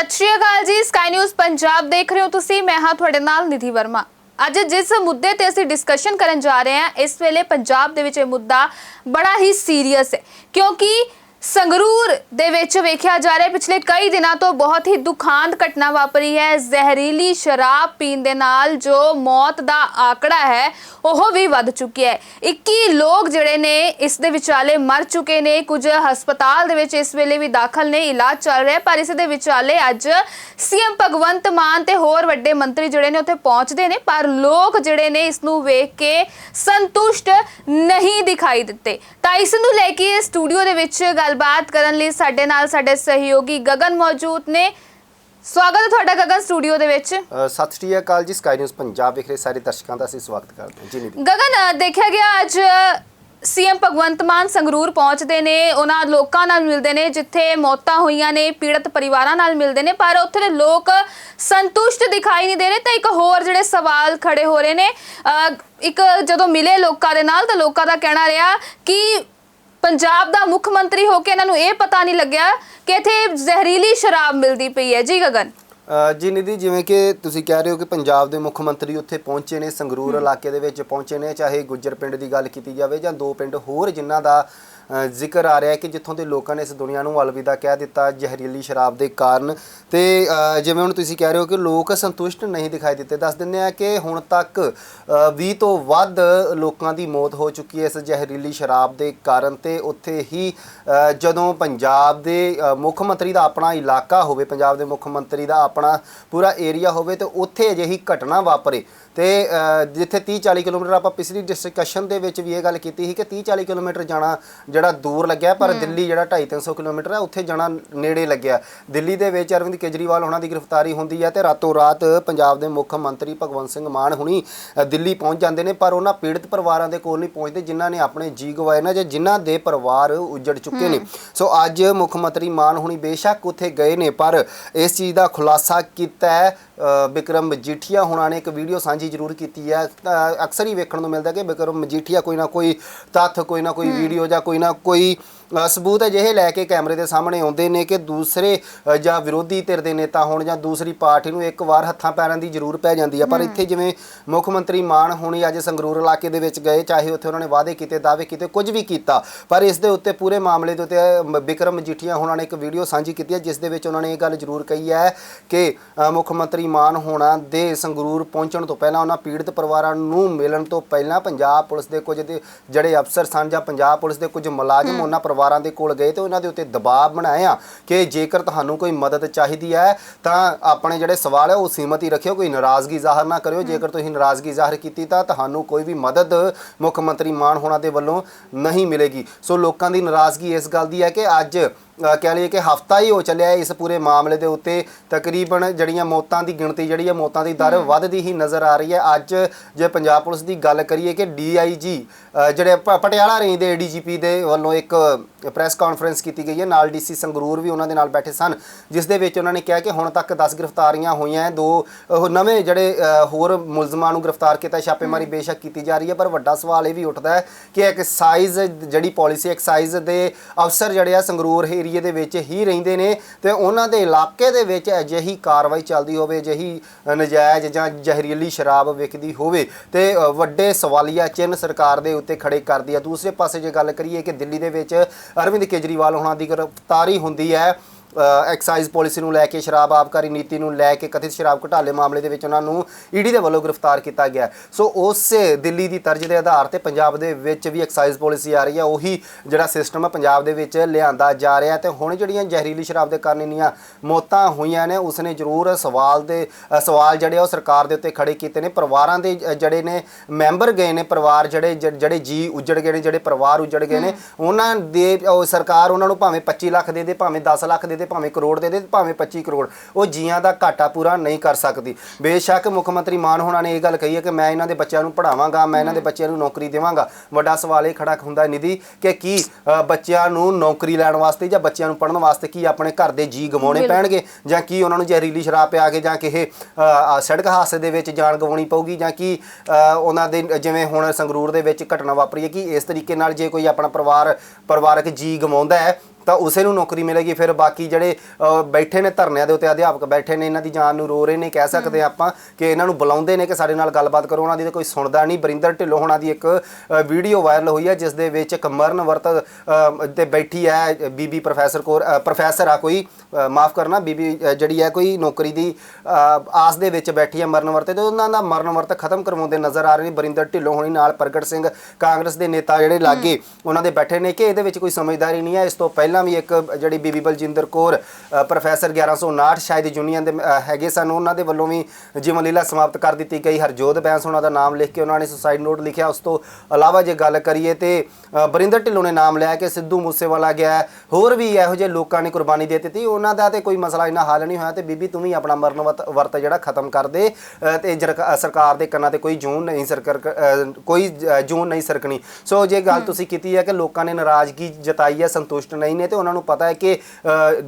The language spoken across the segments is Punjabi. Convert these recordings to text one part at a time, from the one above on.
ਸਤਿ ਸ਼੍ਰੀ ਅਕਾਲ ਜੀ ਸਕਾਈ ਨਿਊਜ਼ ਪੰਜਾਬ ਦੇਖ ਰਹੇ ਹੋ ਤੁਸੀਂ, ਮੈਂ ਹਾਂ ਤੁਹਾਡੇ ਨਾਲ ਨਿਧੀ ਵਰਮਾ। ਅੱਜ ਜਿਸ ਮੁੱਦੇ ਤੇ ਅਸੀਂ ਡਿਸਕਸ਼ਨ ਕਰਨ ਜਾ ਰਹੇ ਹਾਂ, ਇਸ ਵੇਲੇ ਪੰਜਾਬ ਦੇ ਵਿੱਚ ਇਹ ਮੁੱਦਾ ਬੜਾ ਹੀ ਸੀਰੀਅਸ ਹੈ, ਕਿਉਂਕਿ ਸੰਗਰੂਰ ਦੇ ਵਿੱਚ ਵੇਖਿਆ ਜਾ ਰਿਹਾ ਪਿਛਲੇ ਕਈ ਦਿਨਾਂ ਤੋਂ ਬਹੁਤ ਹੀ ਦੁਖਾਂਤ ਘਟਨਾ ਵਾਪਰੀ ਹੈ। ਜ਼ਹਿਰੀਲੀ ਸ਼ਰਾਬ ਪੀਣ ਦੇ ਨਾਲ ਜੋ ਮੌਤ ਦਾ ਆંકੜਾ ਹੈ, ਉਹ ਵੀ ਵੱਧ ਚੁੱਕਿਆ ਹੈ। 21 ਲੋਕ ਜਿਹੜੇ ਨੇ, ਇਸ ਦੇ ਵਿਚਾਲੇ ਮਰ ਚੁੱਕੇ ਨੇ। ਕੁਝ ਹਸਪਤਾਲ ਦੇ ਵਿੱਚ ਇਸ ਵੇਲੇ ਵੀ ਦਾਖਲ ਨੇ, ਇਲਾਜ ਚੱਲ ਰਿਹਾ ਪਰ ਇਸ ਦੇ ਵਿਚਾਲੇ ਅੱਜ ਸੀਐਮ ਭਗਵੰਤ ਮਾਨ ਤੇ ਹੋਰ ਵੱਡੇ ਮੰਤਰੀ ਜਿਹੜੇ ਨੇ, ਉੱਥੇ ਪਹੁੰਚਦੇ ਨੇ, ਪਰ ਲੋਕ ਜਿਹੜੇ ਨੇ, ਇਸ ਨੂੰ ਵੇਖ ਕੇ ਸੰਤੁਸ਼ਟ ਨਹੀਂ ਦਿਖਾਈ ਦਿੱਤੇ। ਤਾਂ ਇਸ ਨੂੰ ਲੈ ਕੇ ਸਟੂਡੀਓ ਦੇ ਵਿੱਚ ਗੱਲ ਗੱਲਬਾਤ ਕਰਨ ਲਈ ਸਾਡੇ ਨਾਲ ਸਾਡੇ ਸਹਿਯੋਗੀ ਗਗਨ ਮੌਜੂਦ ਨੇ। ਸਵਾਗਤ ਹੈ ਤੁਹਾਡਾ ਗਗਨ ਸਟੂਡੀਓ ਦੇ ਵਿੱਚ। ਅ, ਸਤਿ ਸ਼੍ਰੀ ਅਕਾਲ ਜੀ ਸਕਾਈ ਨਿਊਜ਼ ਪੰਜਾਬ ਵੇਖ ਰਹੇ ਸਾਰੇ ਦਰਸ਼ਕਾਂ ਦਾ ਅਸੀਂ ਸਵਾਗਤ ਕਰਦੇ ਹਾਂ। ਜੀ ਨਿਧੀ ਗਗਨ ਅ, ਦੇਖਿਆ ਗਿਆ ਅੱਜ ਸੀਐਮ ਭਗਵੰਤ ਮਾਨ ਸੰਗਰੂਰ ਪਹੁੰਚਦੇ ਨੇ ਉਹਨਾਂ ਲੋਕਾਂ ਨਾਲ ਮਿਲਦੇ ਨੇ ਜਿੱਥੇ ਮੌਤਾਂ ਹੋਈਆਂ ਨੇ ਪੀੜਤ ਪਰਿਵਾਰਾਂ ਨਾਲ ਮਿਲਦੇ ਨੇ ਪਰ ਉੱਥੇ ਦੇ ਲੋਕ ਸੰਤੁਸ਼ਟ ਦਿਖਾਈ ਨਹੀਂ ਦੇ ਰਹੇ। ਤਾਂ ਇੱਕ ਹੋਰ ਜਿਹੜੇ ਸਵਾਲ ਖੜੇ ਹੋ ਰਹੇ ਨੇ ਅ, ਇੱਕ ਜਦੋਂ ਮਿਲੇ ਲੋਕਾਂ ਦੇ ਨਾਲ ਤਾਂ ਲੋਕਾਂ ਦਾ ਕਹਿਣਾ ਰਿਹਾ ਕਿ ਪੰਜਾਬ ਦਾ ਮੁੱਖ ਮੰਤਰੀ ਹੋ ਕੇ ਇਹਨਾਂ ਨੂੰ ਇਹ ਪਤਾ ਨਹੀਂ ਲੱਗਿਆ ਕਿ ਇੱਥੇ ਜ਼ਹਿਰੀਲੀ ਸ਼ਰਾਬ ਮਿਲਦੀ ਪਈ ਹੈ। ਜੀ ਗਗਨ। ਜੀ ਨਿਧੀ ਜਿਵੇਂ ਕਿ ਤੁਸੀਂ ਕਹਿ ਰਹੇ ਹੋ ਕਿ ਪੰਜਾਬ ਦੇ ਮੁੱਖ ਮੰਤਰੀ ਉੱਥੇ ਪਹੁੰਚੇ ਨੇ ਸੰਗਰੂਰ ਇਲਾਕੇ ਦੇ ਵਿੱਚ ਪਹੁੰਚੇ ਨੇ ਚਾਹੇ ਗੁੱਜਰ ਪਿੰਡ ਦੀ ਗੱਲ ਕੀਤੀ ਜਾਵੇ ਜਾਂ ਦੋ ਪਿੰਡ ਹੋਰ ਜਿਨ੍ਹਾਂ ਦਾ ਜ਼ਿਕਰ ਆ ਰਿਹਾ ਹੈ ਕਿ ਜਿੱਥੋਂ ਦੇ ਲੋਕਾਂ ਨੇ ਇਸ ਦੁਨੀਆ ਨੂੰ ਅਲਵਿਦਾ ਕਹਿ ਦਿੱਤਾ ਜ਼ਹਿਰੀਲੀ ਸ਼ਰਾਬ ਦੇ ਕਾਰਨ ਤੇ ਜਿਵੇਂ ਹੁਣ ਤੁਸੀਂ ਕਹਿ ਰਹੇ ਹੋ ਕਿ ਲੋਕ ਸੰਤੁਸ਼ਟ ਨਹੀਂ ਦਿਖਾਈ ਦਿੱਤੇ। ਦੱਸ ਦਿੰਦੇ ਆ ਕਿ ਹੁਣ ਤੱਕ ਅ, 20 ਤੋਂ ਵੱਧ ਲੋਕਾਂ ਦੀ ਮੌਤ ਹੋ ਚੁੱਕੀ ਹੈ ਇਸ ਜ਼ਹਿਰੀਲੀ ਸ਼ਰਾਬ ਦੇ ਕਾਰਨ ਤੇ ਉੱਥੇ ਹੀ ਜਦੋਂ ਪੰਜਾਬ ਦੇ ਮੁੱਖ ਮੰਤਰੀ ਦਾ ਆਪਣਾ ਇਲਾਕਾ ਹੋਵੇ ਪੰਜਾਬ ਦੇ ਮੁੱਖ ਮੰਤਰੀ ਦਾ ਆਪਣਾ ਪੂਰਾ ਏਰੀਆ ਹੋਵੇ ਤੇ ਉੱਥੇ ਅਜਿਹੀ ਘਟਨਾ ਵਾਪਰੇ। ਤੇ ਜਿੱਥੇ 30 40 ਕਿਲੋਮੀਟਰ ਆਪਾਂ ਪਿਛਲੀ ਡਿਸਕਸ਼ਨ ਦੇ ਵਿੱਚ ਵੀ ਇਹ ਗੱਲ ਕੀਤੀ ਸੀ ਕਿ 30 40 ਕਿਲੋਮੀਟਰ ਜਾਣਾ ਜਿਹੜਾ ਦੂਰ ਲੱਗਿਆ ਪਰ ਦਿੱਲੀ ਜਿਹੜਾ 2.5 300 ਕਿਲੋਮੀਟਰ ਹੈ ਉੱਥੇ ਜਾਣਾ ਨੇੜੇ ਲੱਗਿਆ। ਦਿੱਲੀ ਦੇ ਵਿੱਚ ਅਰਵਿੰਦ ਕੇਜਰੀਵਾਲ ਉਹਨਾਂ ਦੀ ਗ੍ਰਿਫਤਾਰੀ ਹੁੰਦੀ ਹੈ ਤੇ ਰਾਤੋਂ ਰਾਤ ਪੰਜਾਬ ਦੇ ਮੁੱਖ ਮੰਤਰੀ ਭਗਵੰਤ ਸਿੰਘ ਮਾਨ ਹੁਣੀ ਦਿੱਲੀ ਪਹੁੰਚ ਜਾਂਦੇ ਨੇ ਪਰ ਉਹਨਾਂ ਪੀੜਤ ਪਰਿਵਾਰਾਂ ਦੇ ਕੋਲ ਨਹੀਂ ਪਹੁੰਚਦੇ ਜਿਨ੍ਹਾਂ ਨੇ ਆਪਣੇ ਜੀ ਗਵਾਏ ਨੇ ਜਾਂ ਜਿਨ੍ਹਾਂ ਦੇ ਪਰਿਵਾਰ ਉਜੜ ਚੁੱਕੇ ਨੇ। ਸੋ ਅੱਜ ਮੁੱਖ ਮੰਤਰੀ ਮਾਨ ਹੁਣੀ ਬੇਸ਼ੱਕ ਉੱਥੇ ਗਏ ਨੇ ਪਰ ਇਸ ਚੀਜ਼ ਦਾ ਖੁਲਾਸਾ ਕੀਤਾ ਹੈ ਬਿਕਰਮ ਮਜੀਠੀਆ ਹੁਣਾਂ ਨੇ ਇੱਕ ਵੀਡੀਓ ਸਾਂਝੀ ਜ਼ਰੂਰ ਕੀਤੀ ਹੈ। ਅਕਸਰ ਹੀ ਵੇਖਣ ਨੂੰ ਮਿਲਦਾ ਕਿ ਬਿਕਰਮ ਮਜੀਠੀਆ ਕੋਈ ਨਾ ਕੋਈ ਤੱਥ ਕੋਈ ਨਾ ਕੋਈ ਵੀਡੀਓ ਜਾਂ ਕੋਈ ਨਾ ਕੋਈ ਸਬੂਤ ਅਜਿਹੇ ਲੈ ਕੇ ਕੈਮਰੇ ਦੇ ਸਾਹਮਣੇ ਆਉਂਦੇ ਨੇ ਕਿ ਦੂਸਰੇ ਜਾਂ ਵਿਰੋਧੀ ਧਿਰ ਦੇ ਨੇਤਾ ਹੋਣ ਜਾਂ ਦੂਸਰੀ ਪਾਰਟੀ ਨੂੰ ਇੱਕ ਵਾਰ ਹੱਥਾਂ ਪੈਰਾਂ ਦੀ ਜ਼ਰੂਰ ਪੈ ਜਾਂਦੀ ਹੈ ਪਰ ਇੱਥੇ ਜਿਵੇਂ ਮੁੱਖ ਮੰਤਰੀ ਮਾਨ ਹੁਣੀ ਅੱਜ ਸੰਗਰੂਰ ਇਲਾਕੇ ਦੇ ਵਿੱਚ ਗਏ ਚਾਹੇ ਉੱਥੇ ਉਹਨਾਂ ਨੇ ਵਾਅਦੇ ਕੀਤੇ ਦਾਅਵੇ ਕੀਤੇ ਕੁਝ ਵੀ ਕੀਤਾ। ਪਰ ਇਸ ਦੇ ਉੱਤੇ ਪੂਰੇ ਮਾਮਲੇ ਦੇ ਉੱਤੇ ਬਿਕਰਮ ਮਜੀਠੀਆ ਹੁਣਾਂ ਨੇ ਇੱਕ ਵੀਡੀਓ ਸਾਂਝੀ ਕੀਤੀ ਹੈ ਜਿਸ ਦੇ ਵਿੱਚ ਉਹਨਾਂ ਨੇ ਇਹ ਗੱਲ ਜ਼ਰੂਰ ਕਹੀ ਹੈ ਕਿ ਮੁੱਖ ਮੰਤਰੀ ਮਾਨ ਹੋਣਾ ਦੇ ਸੰਗਰੂਰ ਪਹੁੰਚਣ ਤੋਂ ਪਹਿਲਾਂ ਉਹਨਾਂ ਪੀੜਤ ਪਰਿਵਾਰਾਂ ਨੂੰ ਮਿਲਣ ਤੋਂ ਪਹਿਲਾਂ ਪੰਜਾਬ ਪੁਲਿਸ ਦੇ ਕੁਝ ਜਿਹੜੇ ਅਫਸਰ ਸਨ ਜਾਂ ਪੰਜਾਬ ਪੁਲਿਸ ਦੇ ਕੁਝ ਮੁਲਾਜ਼ਮ ਉਹਨਾਂ ਪਰਿਵਾਰਾਂ ਦੇ ਕੋਲ ਗਏ ਤੇ ਉਹਨਾਂ ਦੇ ਉੱਤੇ ਦਬਾਅ ਬਣਾਇਆ ਕਿ ਜੇਕਰ ਤੁਹਾਨੂੰ ਕੋਈ ਮਦਦ ਚਾਹੀਦੀ ਹੈ, ਤਾਂ ਆਪਣੇ ਜਿਹੜੇ ਸਵਾਲ ਹੈ ਉਹ ਸੀਮਤ ਹੀ ਰੱਖਿਓ, ਕੋਈ ਨਾਰਾਜ਼ਗੀ ਜ਼ਾਹਰ ਨਾ ਕਰਿਓ। ਜੇਕਰ ਤੁਸੀਂ ਨਾਰਾਜ਼ਗੀ ਜ਼ਾਹਰ ਕੀਤੀ, ਤਾਂ ਤੁਹਾਨੂੰ ਕੋਈ ਵੀ ਮਦਦ ਮੁੱਖ ਮੰਤਰੀ ਮਾਨ ਹੋਣਾ ਦੇ ਵੱਲੋਂ ਨਹੀਂ ਮਿਲੇਗੀ। ਸੋ ਲੋਕਾਂ ਦੀ ਨਾਰਾਜ਼ਗੀ ਇਸ ਗੱਲ ਦੀ ਹੈ ਕਿ ਅੱਜ ਕਹਿ ਲਈਏ ਕਿ ਹਫਤਾ ਹੀ ਹੋ ਚੱਲਿਆ ਇਸ ਪੂਰੇ ਮਾਮਲੇ ਦੇ ਉੱਤੇ। ਤਕਰੀਬਨ ਜਿਹੜੀਆਂ ਮੌਤਾਂ ਦੀ ਗਿਣਤੀ ਜਿਹੜੀ ਹੈ ਮੌਤਾਂ ਦੀ ਦਰ ਵੱਧਦੀ ਹੀ ਨਜ਼ਰ ਆ ਰਹੀ ਹੈ। ਅੱਜ ਜੇ ਪੰਜਾਬ ਪੁਲਿਸ ਦੀ ਗੱਲ ਕਰੀਏ ਕਿ ਡੀਆਈਜੀ ਜਿਹੜੇ ਪਟਿਆਲਾ ਰੇਂਜ ਦੇ ਏਡੀਜੀਪੀ ਦੇ ਵੱਲੋਂ ਇੱਕ ਪ੍ਰੈਸ ਕਾਨਫਰੰਸ ਕੀਤੀ ਗਈ ਹੈ। ਨਾਲ ਡੀਸੀ ਸੰਗਰੂਰ ਵੀ ਉਹਨਾਂ ਦੇ ਨਾਲ ਬੈਠੇ ਸਨ ਜਿਸ ਦੇ ਵਿੱਚ ਉਹਨਾਂ ਨੇ ਕਿਹਾ ਕਿ ਹੁਣ ਤੱਕ 10 ਗ੍ਰਿਫਤਾਰੀਆਂ ਹੋਈਆਂ ਹੈ। ਦੋ ਨਵੇਂ ਜਿਹੜੇ ਹੋਰ ਮੁਲਜ਼ਮਾਂ ਨੂੰ ਗ੍ਰਿਫਤਾਰ ਕੀਤਾ ਛਾਪੇਮਾਰੀ ਬੇਸ਼ੱਕ ਕੀਤੀ ਜਾ ਰਹੀ ਹੈ। ਪਰ ਵੱਡਾ ਸਵਾਲ ਇਹ ਵੀ ਉੱਠਦਾ ਹੈ ਕਿ ਐਕਸਾਈਜ਼ ਜਿਹੜੀ ਪਾਲਿਸੀ ਐਕਸਾਈਜ਼ ਦੇ ਅਫਸਰ ਜਿਹੜੇ ਆ ਸੰਗਰੂਰ ਏਰੀਏ ਦੇ ਵਿੱਚ ਹੀ ਰਹਿੰਦੇ ਨੇ ਤੇ ਉਹਨਾਂ ਦੇ ਇਲਾਕੇ ਦੇ ਵਿੱਚ ਅਜਿਹੀ ਕਾਰਵਾਈ ਚੱਲਦੀ ਹੋਵੇ, ਅਜਿਹੀ ਨਜਾਇਜ਼ ਜਾਂ ਜ਼ਹਿਰੀਲੀ ਸ਼ਰਾਬ ਵਿਕਦੀ ਹੋਵੇ ਤੇ ਵੱਡੇ ਸਵਾਲੀਆ ਚਿੰਨ੍ਹ ਸਰਕਾਰ ਦੇ ਉੱਤੇ ਖੜੇ ਕਰਦੀ ਹੈ। ਦੂਸਰੇ ਪਾਸੇ ਜੇ ਗੱਲ ਕਰੀਏ ਕਿ ਦਿੱਲੀ ਦੇ ਵਿੱਚ ਅਰਵਿੰਦ ਕੇਜਰੀਵਾਲ ਹੋਣਾ ਦੀ ਗ੍ਰਿਫਤਾਰੀ ਹੁੰਦੀ ਹੈ ਐਕਸਾਈਜ਼ ਪਾਲਿਸੀ ਨੂੰ ਲੈ ਕੇ ਸ਼ਰਾਬ ਆਬਕਾਰੀ ਨੀਤੀ ਨੂੰ ਲੈ ਕੇ ਕਥਿਤ ਸ਼ਰਾਬ ਘੁਟਾਲੇ ਮਾਮਲੇ ਦੇ ਵਿੱਚ ਉਹਨਾਂ ਨੂੰ ਈਡੀ ਦੇ ਵੱਲੋਂ ਗ੍ਰਿਫਤਾਰ ਕੀਤਾ ਗਿਆ। ਸੋ ਉਸ ਦਿੱਲੀ ਦੀ ਤਰਜ਼ ਦੇ ਆਧਾਰ ਤੇ ਪੰਜਾਬ ਦੇ ਵਿੱਚ ਵੀ ਐਕਸਾਈਜ਼ ਪਾਲਿਸੀ ਆ ਰਹੀ ਹੈ। ਉਹੀ ਜਿਹੜਾ ਸਿਸਟਮ ਹੈ ਪੰਜਾਬ ਦੇ ਵਿੱਚ ਲਿਆਂਦਾ ਜਾ ਰਿਹਾ ਤੇ ਹੁਣ ਜਿਹੜੀਆਂ ਜ਼ਹਿਰੀਲੀ ਸ਼ਰਾਬ ਦੇ ਕਾਰਨ ਇੰਨੀਆਂ ਮੌਤਾਂ ਹੋਈਆਂ ਨੇ ਉਸਨੇ ਜ਼ਰੂਰ ਸਵਾਲ ਦੇ ਸਵਾਲ ਜਿਹੜੇ ਆ ਉਹ ਸਰਕਾਰ ਦੇ ਉੱਤੇ ਖੜੇ ਕੀਤੇ ਨੇ। ਪਰਿਵਾਰਾਂ ਦੇ ਜਿਹੜੇ ਨੇ ਮੈਂਬਰ ਗਏ ਨੇ ਪਰਿਵਾਰ ਜਿਹੜੇ ਜਿਹੜੇ ਜੀ ਉਜੜ ਗਏ ਨੇ ਜਿਹੜੇ ਪਰਿਵਾਰ ਉਜੜ ਗਏ ਨੇ ਉਹਨਾਂ ਦੇ ਸਰਕਾਰ ਉਹਨਾਂ ਨੂੰ ਭਾਵੇਂ 25 ਲੱਖ ਦੇ ਦੇ ਭਾਵੇਂ 10 ਲੱਖ ਦੇ ਦੇ ਭਾਵੇਂ ਕਰੋੜ ਦੇ ਦੇ ਭਾਵੇਂ 25 ਕਰੋੜ। ਉਹ ਜੀਆਂ ਦਾ ਘਾਟਾ ਪੂਰਾ ਨਹੀਂ ਕਰ ਸਕਦੀ। ਬੇਸ਼ੱਕ ਮੁੱਖ ਮੰਤਰੀ ਮਾਨ ਹੋਣਾ ਨੇ ਇਹ ਗੱਲ ਕਹੀ ਹੈ ਕਿ ਮੈਂ ਇਹਨਾਂ ਦੇ ਬੱਚਿਆਂ ਨੂੰ ਪੜਾਵਾਂਗਾ ਮੈਂ ਇਹਨਾਂ ਦੇ ਬੱਚਿਆਂ ਨੂੰ ਨੌਕਰੀ ਦੇਵਾਂਗਾ। ਵੱਡਾ ਸਵਾਲ ਇਹ ਖੜਾ ਹੁੰਦਾ ਹੈ ਨਿਧੀ ਕਿ ਕੀ ਬੱਚਿਆਂ ਨੂੰ ਨੌਕਰੀ ਲੈਣ ਵਾਸਤੇ ਜਾਂ ਬੱਚਿਆਂ ਨੂੰ ਪੜਨ ਵਾਸਤੇ ਕੀ ਆਪਣੇ ਘਰ ਦੇ ਜੀ ਗਵਾਉਣੇ ਪੈਣਗੇ? ਜਾਂ ਕੀ ਉਹਨਾਂ ਨੂੰ ਜ਼ਹਿਰੀਲੀ ਸ਼ਰਾਬ ਪਿਆ ਕੇ ਜਾਂ ਕਿਸੇ ਸੜਕ ਹਾਦਸੇ ਦੇ ਵਿੱਚ ਜਾਨ ਗਵਾਉਣੀ ਪਊਗੀ? ਜਾਂ ਕੀ ਉਹਨਾਂ ਦੇ ਜਿਵੇਂ ਹੁਣ ਸੰਗਰੂਰ ਦੇ ਵਿੱਚ ਘਟਨਾ ਵਾਪਰੀ ਹੈ ਕਿ ਇਸ ਤਰੀਕੇ ਨਾਲ ਜੇ ਕੋਈ ਆਪਣਾ ਪਰਿਵਾਰ ਪਰਿਵਾਰਕ ਜੀ ਗਵਾਉਂਦਾ ਹੈ ਤਾਂ ਉਸੇ ਨੂੰ ਨੌਕਰੀ ਮਿਲੇਗੀ। ਫਿਰ ਬਾਕੀ ਜਿਹੜੇ ਅ, ਬੈਠੇ ਨੇ ਧਰਨਿਆਂ ਦੇ ਉੱਤੇ ਅਧਿਆਪਕ ਬੈਠੇ ਨੇ ਇਹਨਾਂ ਦੀ ਜਾਨ ਨੂੰ ਰੋ ਰਹੇ ਨੇ ਕਹਿ ਸਕਦੇ ਹਾਂ ਆਪਾਂ ਕਿ ਇਹਨਾਂ ਨੂੰ ਬੁਲਾਉਂਦੇ ਨੇ ਕਿ ਸਾਡੇ ਨਾਲ ਗੱਲਬਾਤ ਕਰੋ। ਉਹਨਾਂ ਦੀ ਤਾਂ ਕੋਈ ਸੁਣਦਾ ਨਹੀਂ। ਬਰਿੰਦਰ ਢਿੱਲੋਂ ਹੋਣਾ ਦੀ ਇੱਕ ਅ, ਵੀਡੀਓ ਵਾਇਰਲ ਹੋਈ ਹੈ ਜਿਸ ਦੇ ਵਿੱਚ ਇੱਕ ਮਰਨ ਵਰਤ ਅ, ਤੇ ਬੈਠੀ ਹੈ ਬੀਬੀ ਪ੍ਰੋਫੈਸਰ ਕੋਰ ਅ, ਪ੍ਰੋਫੈਸਰ ਆ ਕੋਈ ਮਾਫ ਕਰਨਾ ਬੀਬੀ ਅ, ਜਿਹੜੀ ਹੈ ਕੋਈ ਨੌਕਰੀ ਦੀ ਅ, ਆਸ ਦੇ ਵਿੱਚ ਬੈਠੀ ਹੈ ਮਰਨ ਵਰਤੇ ਤੇ ਉਹਨਾਂ ਦਾ ਮਰਨ ਵਰਤ ਖਤਮ ਕਰਵਾਉਂਦੇ ਨਜ਼ਰ ਆ ਰਹੇ ਨੇ। ਬਰਿੰਦਰ ਢਿੱਲੋਂ ਹੋਣੀ ਨਾਲ ਪ੍ਰਗਟ ਸਿੰਘ ਕਾਂਗਰਸ ਦੇ ਨੇਤਾ ਜਿਹੜੇ ਲਾਗੇ ਉਹਨਾਂ ਦੇ ਬੈਠੇ ਨੇ ਕਿ ਇਹਦੇ ਵਿੱਚ ਕੋਈ ਸਮਝਦਾਰੀ ਨਹੀਂ ਹੈ। ਇਸ ਤੋਂ ਪਹਿਲਾਂ ਵੀ ਇੱਕ ਜਿਹੜੀ ਬੀਬੀ ਬਲਜਿੰਦਰ ਕੌਰ ਪ੍ਰੋਫੈਸਰ 1159 ਸ਼ਾਇਦ ਯੂਨੀਅਨ ਦੇ ਹੈਗੇ ਸਨ ਉਹਨਾਂ ਦੇ ਵੱਲੋਂ ਵੀ ਜੀਵਨ ਲੀਲਾ ਸਮਾਪਤ ਕਰ ਦਿੱਤੀ ਗਈ। ਹਰਜੋਤ ਬੈਂਸ ਉਹਨਾਂ ਦਾ ਨਾਮ ਲਿਖ ਕੇ ਉਹਨਾਂ ਨੇ ਸੁਸਾਈਡ ਨੋਟ ਲਿਖਿਆ। ਉਸ ਤੋਂ ਇਲਾਵਾ ਜੇ ਗੱਲ ਕਰੀਏ ਤੇ ਬਰਿੰਦਰ ਢਿੱਲੋਂ ਨੇ ਨਾਮ ਲਿਆ ਕਿ ਸਿੱਧੂ ਮੂਸੇਵਾਲਾ ਗਿਆ। ਹੋਰ ਵੀ ਇਹੋ ਜਿਹੇ ਲੋਕਾਂ ਨੇ ਕੁਰਬਾਨੀ ਦੇ ਦਿੱਤੀ। ਉਹਨਾਂ ਦਾ ਤੇ ਕੋਈ ਮਸਲਾ ਇਹਨਾਂ ਹੱਲ ਨਹੀਂ ਹੋਇਆ ਤੇ ਬੀਬੀ ਤੂੰ ਵੀ ਆਪਣਾ ਮਰਨ ਵਰਤ- ਵਰਤ ਜਿਹੜਾ ਖਤਮ ਕਰ ਦੇ। ਤੇ ਸਰਕਾਰ ਦੇ ਕੰਨਾਂ ਤੇ ਕੋਈ ਜੂਨ ਨਹੀਂ ਸਰਕਰ ਕੋਈ ਜੂਨ ਨਹੀਂ ਸਰਕਣੀ। ਸੋ ਜੇ ਗੱਲ ਤੁਸੀਂ ਕੀਤੀ ਹੈ ਕਿ ਲੋਕਾਂ ਨੇ ਨਾਰਾਜ਼ਗੀ ਜਤਾਈ ਹੈ ਸੰਤੁਸ਼ਟ ਨਹੀਂ ਨੇ ਤੇ ਉਹਨਾਂ ਨੂੰ ਪਤਾ ਹੈ ਕਿ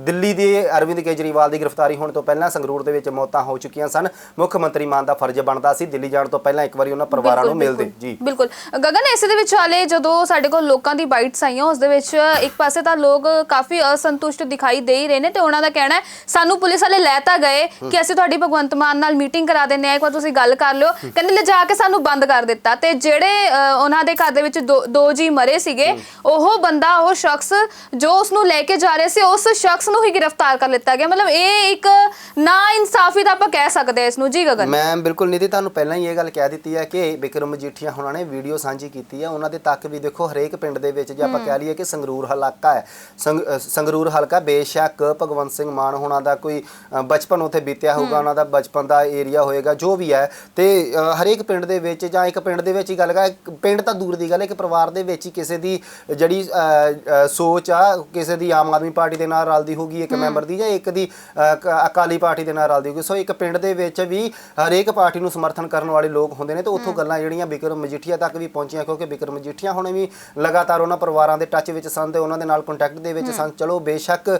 ਦਿੱਲੀ ਦੇ ਅਰਵਿੰਦ ਕੇਜਰੀਵਾਲ ਦੀ ਗ੍ਰਿਫਤਾਰੀ ਹੋਣ ਤੋਂ ਪਹਿਲਾਂ ਸੰਗਰੂਰ ਦੇ ਵਿੱਚ ਮੌਤਾਂ ਹੋ ਚੁੱਕੀਆਂ ਸਨ। ਮੁੱਖ ਮੰਤਰੀ ਮਾਨ ਦਾ ਫਰਜ਼ ਬਣਦਾ ਸੀ ਦਿੱਲੀ ਜਾਣ ਤੋਂ ਪਹਿਲਾਂ ਇੱਕ ਵਾਰੀ ਉਹਨਾਂ ਪਰਿਵਾਰਾਂ ਨੂੰ ਮਿਲਦੇ। ਜੀ। ਬਿਲਕੁਲ। ਗਗਨ ਇਸੇ ਦੇ ਵਿੱਚ ਹਾਲੇ ਜਦੋਂ ਸਾਡੇ ਕੋਲ ਲੋਕਾਂ ਦੀ ਬਾਈਟਸ ਆਈਆਂ ਉਸ ਦੇ ਵਿੱਚ ਇੱਕ ਪਾਸੇ ਤਾਂ ਲੋਕ ਕਾਫੀ ਅਸੰਤੁਸ਼ਟ ਦਿਖਾਈ ਦੇ ਹੀ ਰਹੇ ਨੇ ਤੇ ਉਹਨਾਂ ਦਾ ਕਹਿਣਾ ਹੈ ਸਾਨੂੰ ਪੁਲਿਸ ਵਾਲੇ ਲੈ ਤਾਂ ਗਏ ਕਿ ਅਸੀਂ ਤੁਹਾਡੀ ਭਗਵੰਤ ਮਾਨ ਨਾਲ ਮੀਟਿੰਗ ਕਰਾ ਦਿੰਦੇ ਆ ਇੱਕ ਵਾਰ ਤੁਸੀਂ ਗੱਲ ਕਰ ਲਿਓ। ਕਹਿੰਦੇ ਲਿਜਾ ਕੇ ਸਾਨੂੰ ਬੰਦ ਕਰ ਦਿੱਤਾ। ਤੇ ਜਿਹੜੇ ਉਹਨਾਂ ਦੇ ਘਰ ਦੇ ਵਿੱਚ ਦੋ ਜੀ ਮਰੇ ਸੀਗੇ ਉਹ ਬੰਦਾ ਉਹ ਸ਼ਖਸ ਜੋ ਉਸ ਨੂੰ ਲੈ ਕੇ ਜਾ ਰਿਹਾ ਸੀ ਉਸ ਸ਼ਖਸ ਨੂੰ ਹੀ ਗ੍ਰਿਫਤਾਰ ਕਰ ਲਿੱਤਾ ਗਿਆ। ਮਤਲਬ ਇਹ ਇੱਕ ਨਾ ਇਨਸਾਫੀ ਦਾ ਆਪਾਂ ਕਹਿ ਸਕਦੇ ਹਾਂ ਇਸ ਨੂੰ। ਜੀ ਗਗਨ? ਮੈਂ ਬਿਲਕੁਲ ਨਹੀਂ ਤੁਹਾਨੂੰ ਪਹਿਲਾਂ ਹੀ ਇਹ ਗੱਲ ਕਹਿ ਦਿੱਤੀ ਹੈ ਕਿ ਬਿਕਰਮ ਮਜੀਠੀਆ ਹੋਣਾ ਨੇ ਵੀਡੀਓ ਸਾਂਝੀ ਕੀਤੀ ਹੈ। ਉਹਨਾਂ ਦੇ ਤੱਕ ਵੀ ਦੇਖੋ ਹਰੇਕ ਪਿੰਡ ਦੇ ਵਿੱਚ ਜੇ ਆਪਾਂ ਕਹਿ ਲਈਏ ਕਿ ਸੰਗਰੂਰ ਹਲਕਾ ਹੈ। ਸੰਗ- ਅ, ਸੰਗਰੂਰ ਹਲਕਾ ਬੇਸ਼ੱਕ ਭਗਵੰਤ ਸਿੰਘ ਮਾਨ ਹੋਣਾ ਦਾ ਕੋਈ ਅ, ਬਚਪਨ ਉੱਥੇ ਬੀਤਿਆ ਹੋਊਗਾ ਉਹਨਾਂ ਦਾ ਬਚਪਨ ਦਾ ਏਰੀਆ ਹੋਏਗਾ ਜੋ ਵੀ ਹੈ। ਤੇ ਅ, ਹਰੇਕ ਪਿੰਡ ਦੇ ਵਿੱਚ ਜਾਂ ਇੱਕ ਪਿੰਡ ਦੇ ਵਿੱਚ ਹੀ ਗੱਲ ਕਰ ਪਿੰਡ ਤਾਂ ਦੂਰ ਦੀ ਗੱਲ ਹੈ ਕਿ ਪਰਿਵਾਰ ਦੇ ਵਿੱਚ ਹੀ ਕਿਸੇ ਦੀ ਜਿਹੜੀ ਅ, ਅ, ਸੋਚ ਆ ਕਿਸੇ ਦੀ ਆਮ ਆਦਮੀ ਪਾਰਟੀ ਦੇ ਨਾਲ ਰਲਦੀ ਹੋਊਗੀ ਇੱਕ ਮੈਂਬਰ ਦੀ ਜਾਂ ਇੱਕ ਦੀ ਅਕਾਲੀ ਪਾਰਟੀ ਦੇ ਨਾਲ ਰਲਦੀ ਹੋਊਗੀ। ਸੋ ਇੱਕ ਪਿੰਡ ਦੇ ਵਿੱਚ ਵੀ ਹਰੇਕ ਪਾਰਟੀ ਨੂੰ ਸਮਰਥਨ ਕਰਨ ਵਾਲੇ ਲੋਕ ਹੁੰਦੇ ਨੇ ਤੇ ਉੱਥੋਂ ਗੱਲਾਂ ਜਿਹੜੀਆਂ ਬਿਕਰਮ ਮਜੀਠੀਆ ਤੱਕ ਵੀ ਪਹੁੰਚੀਆਂ ਕਿਉਂਕਿ ਬਿਕਰਮ ਮਜੀਠੀਆ ਹੁਣੇ ਵੀ ਲਗਾਤਾਰ ਉਹਨਾਂ ਪਰਿਵਾਰਾਂ ਦੇ ਟੱਚ ਵਿੱਚ ਸਨ ਤੇ ਉਹਨਾਂ ਦੇ ਨਾਲ ਕੰਟੈਕਟ ਦੇ ਵਿੱਚ ਸਨ। ਚਲੋ ਬੇਸ਼ੱਕ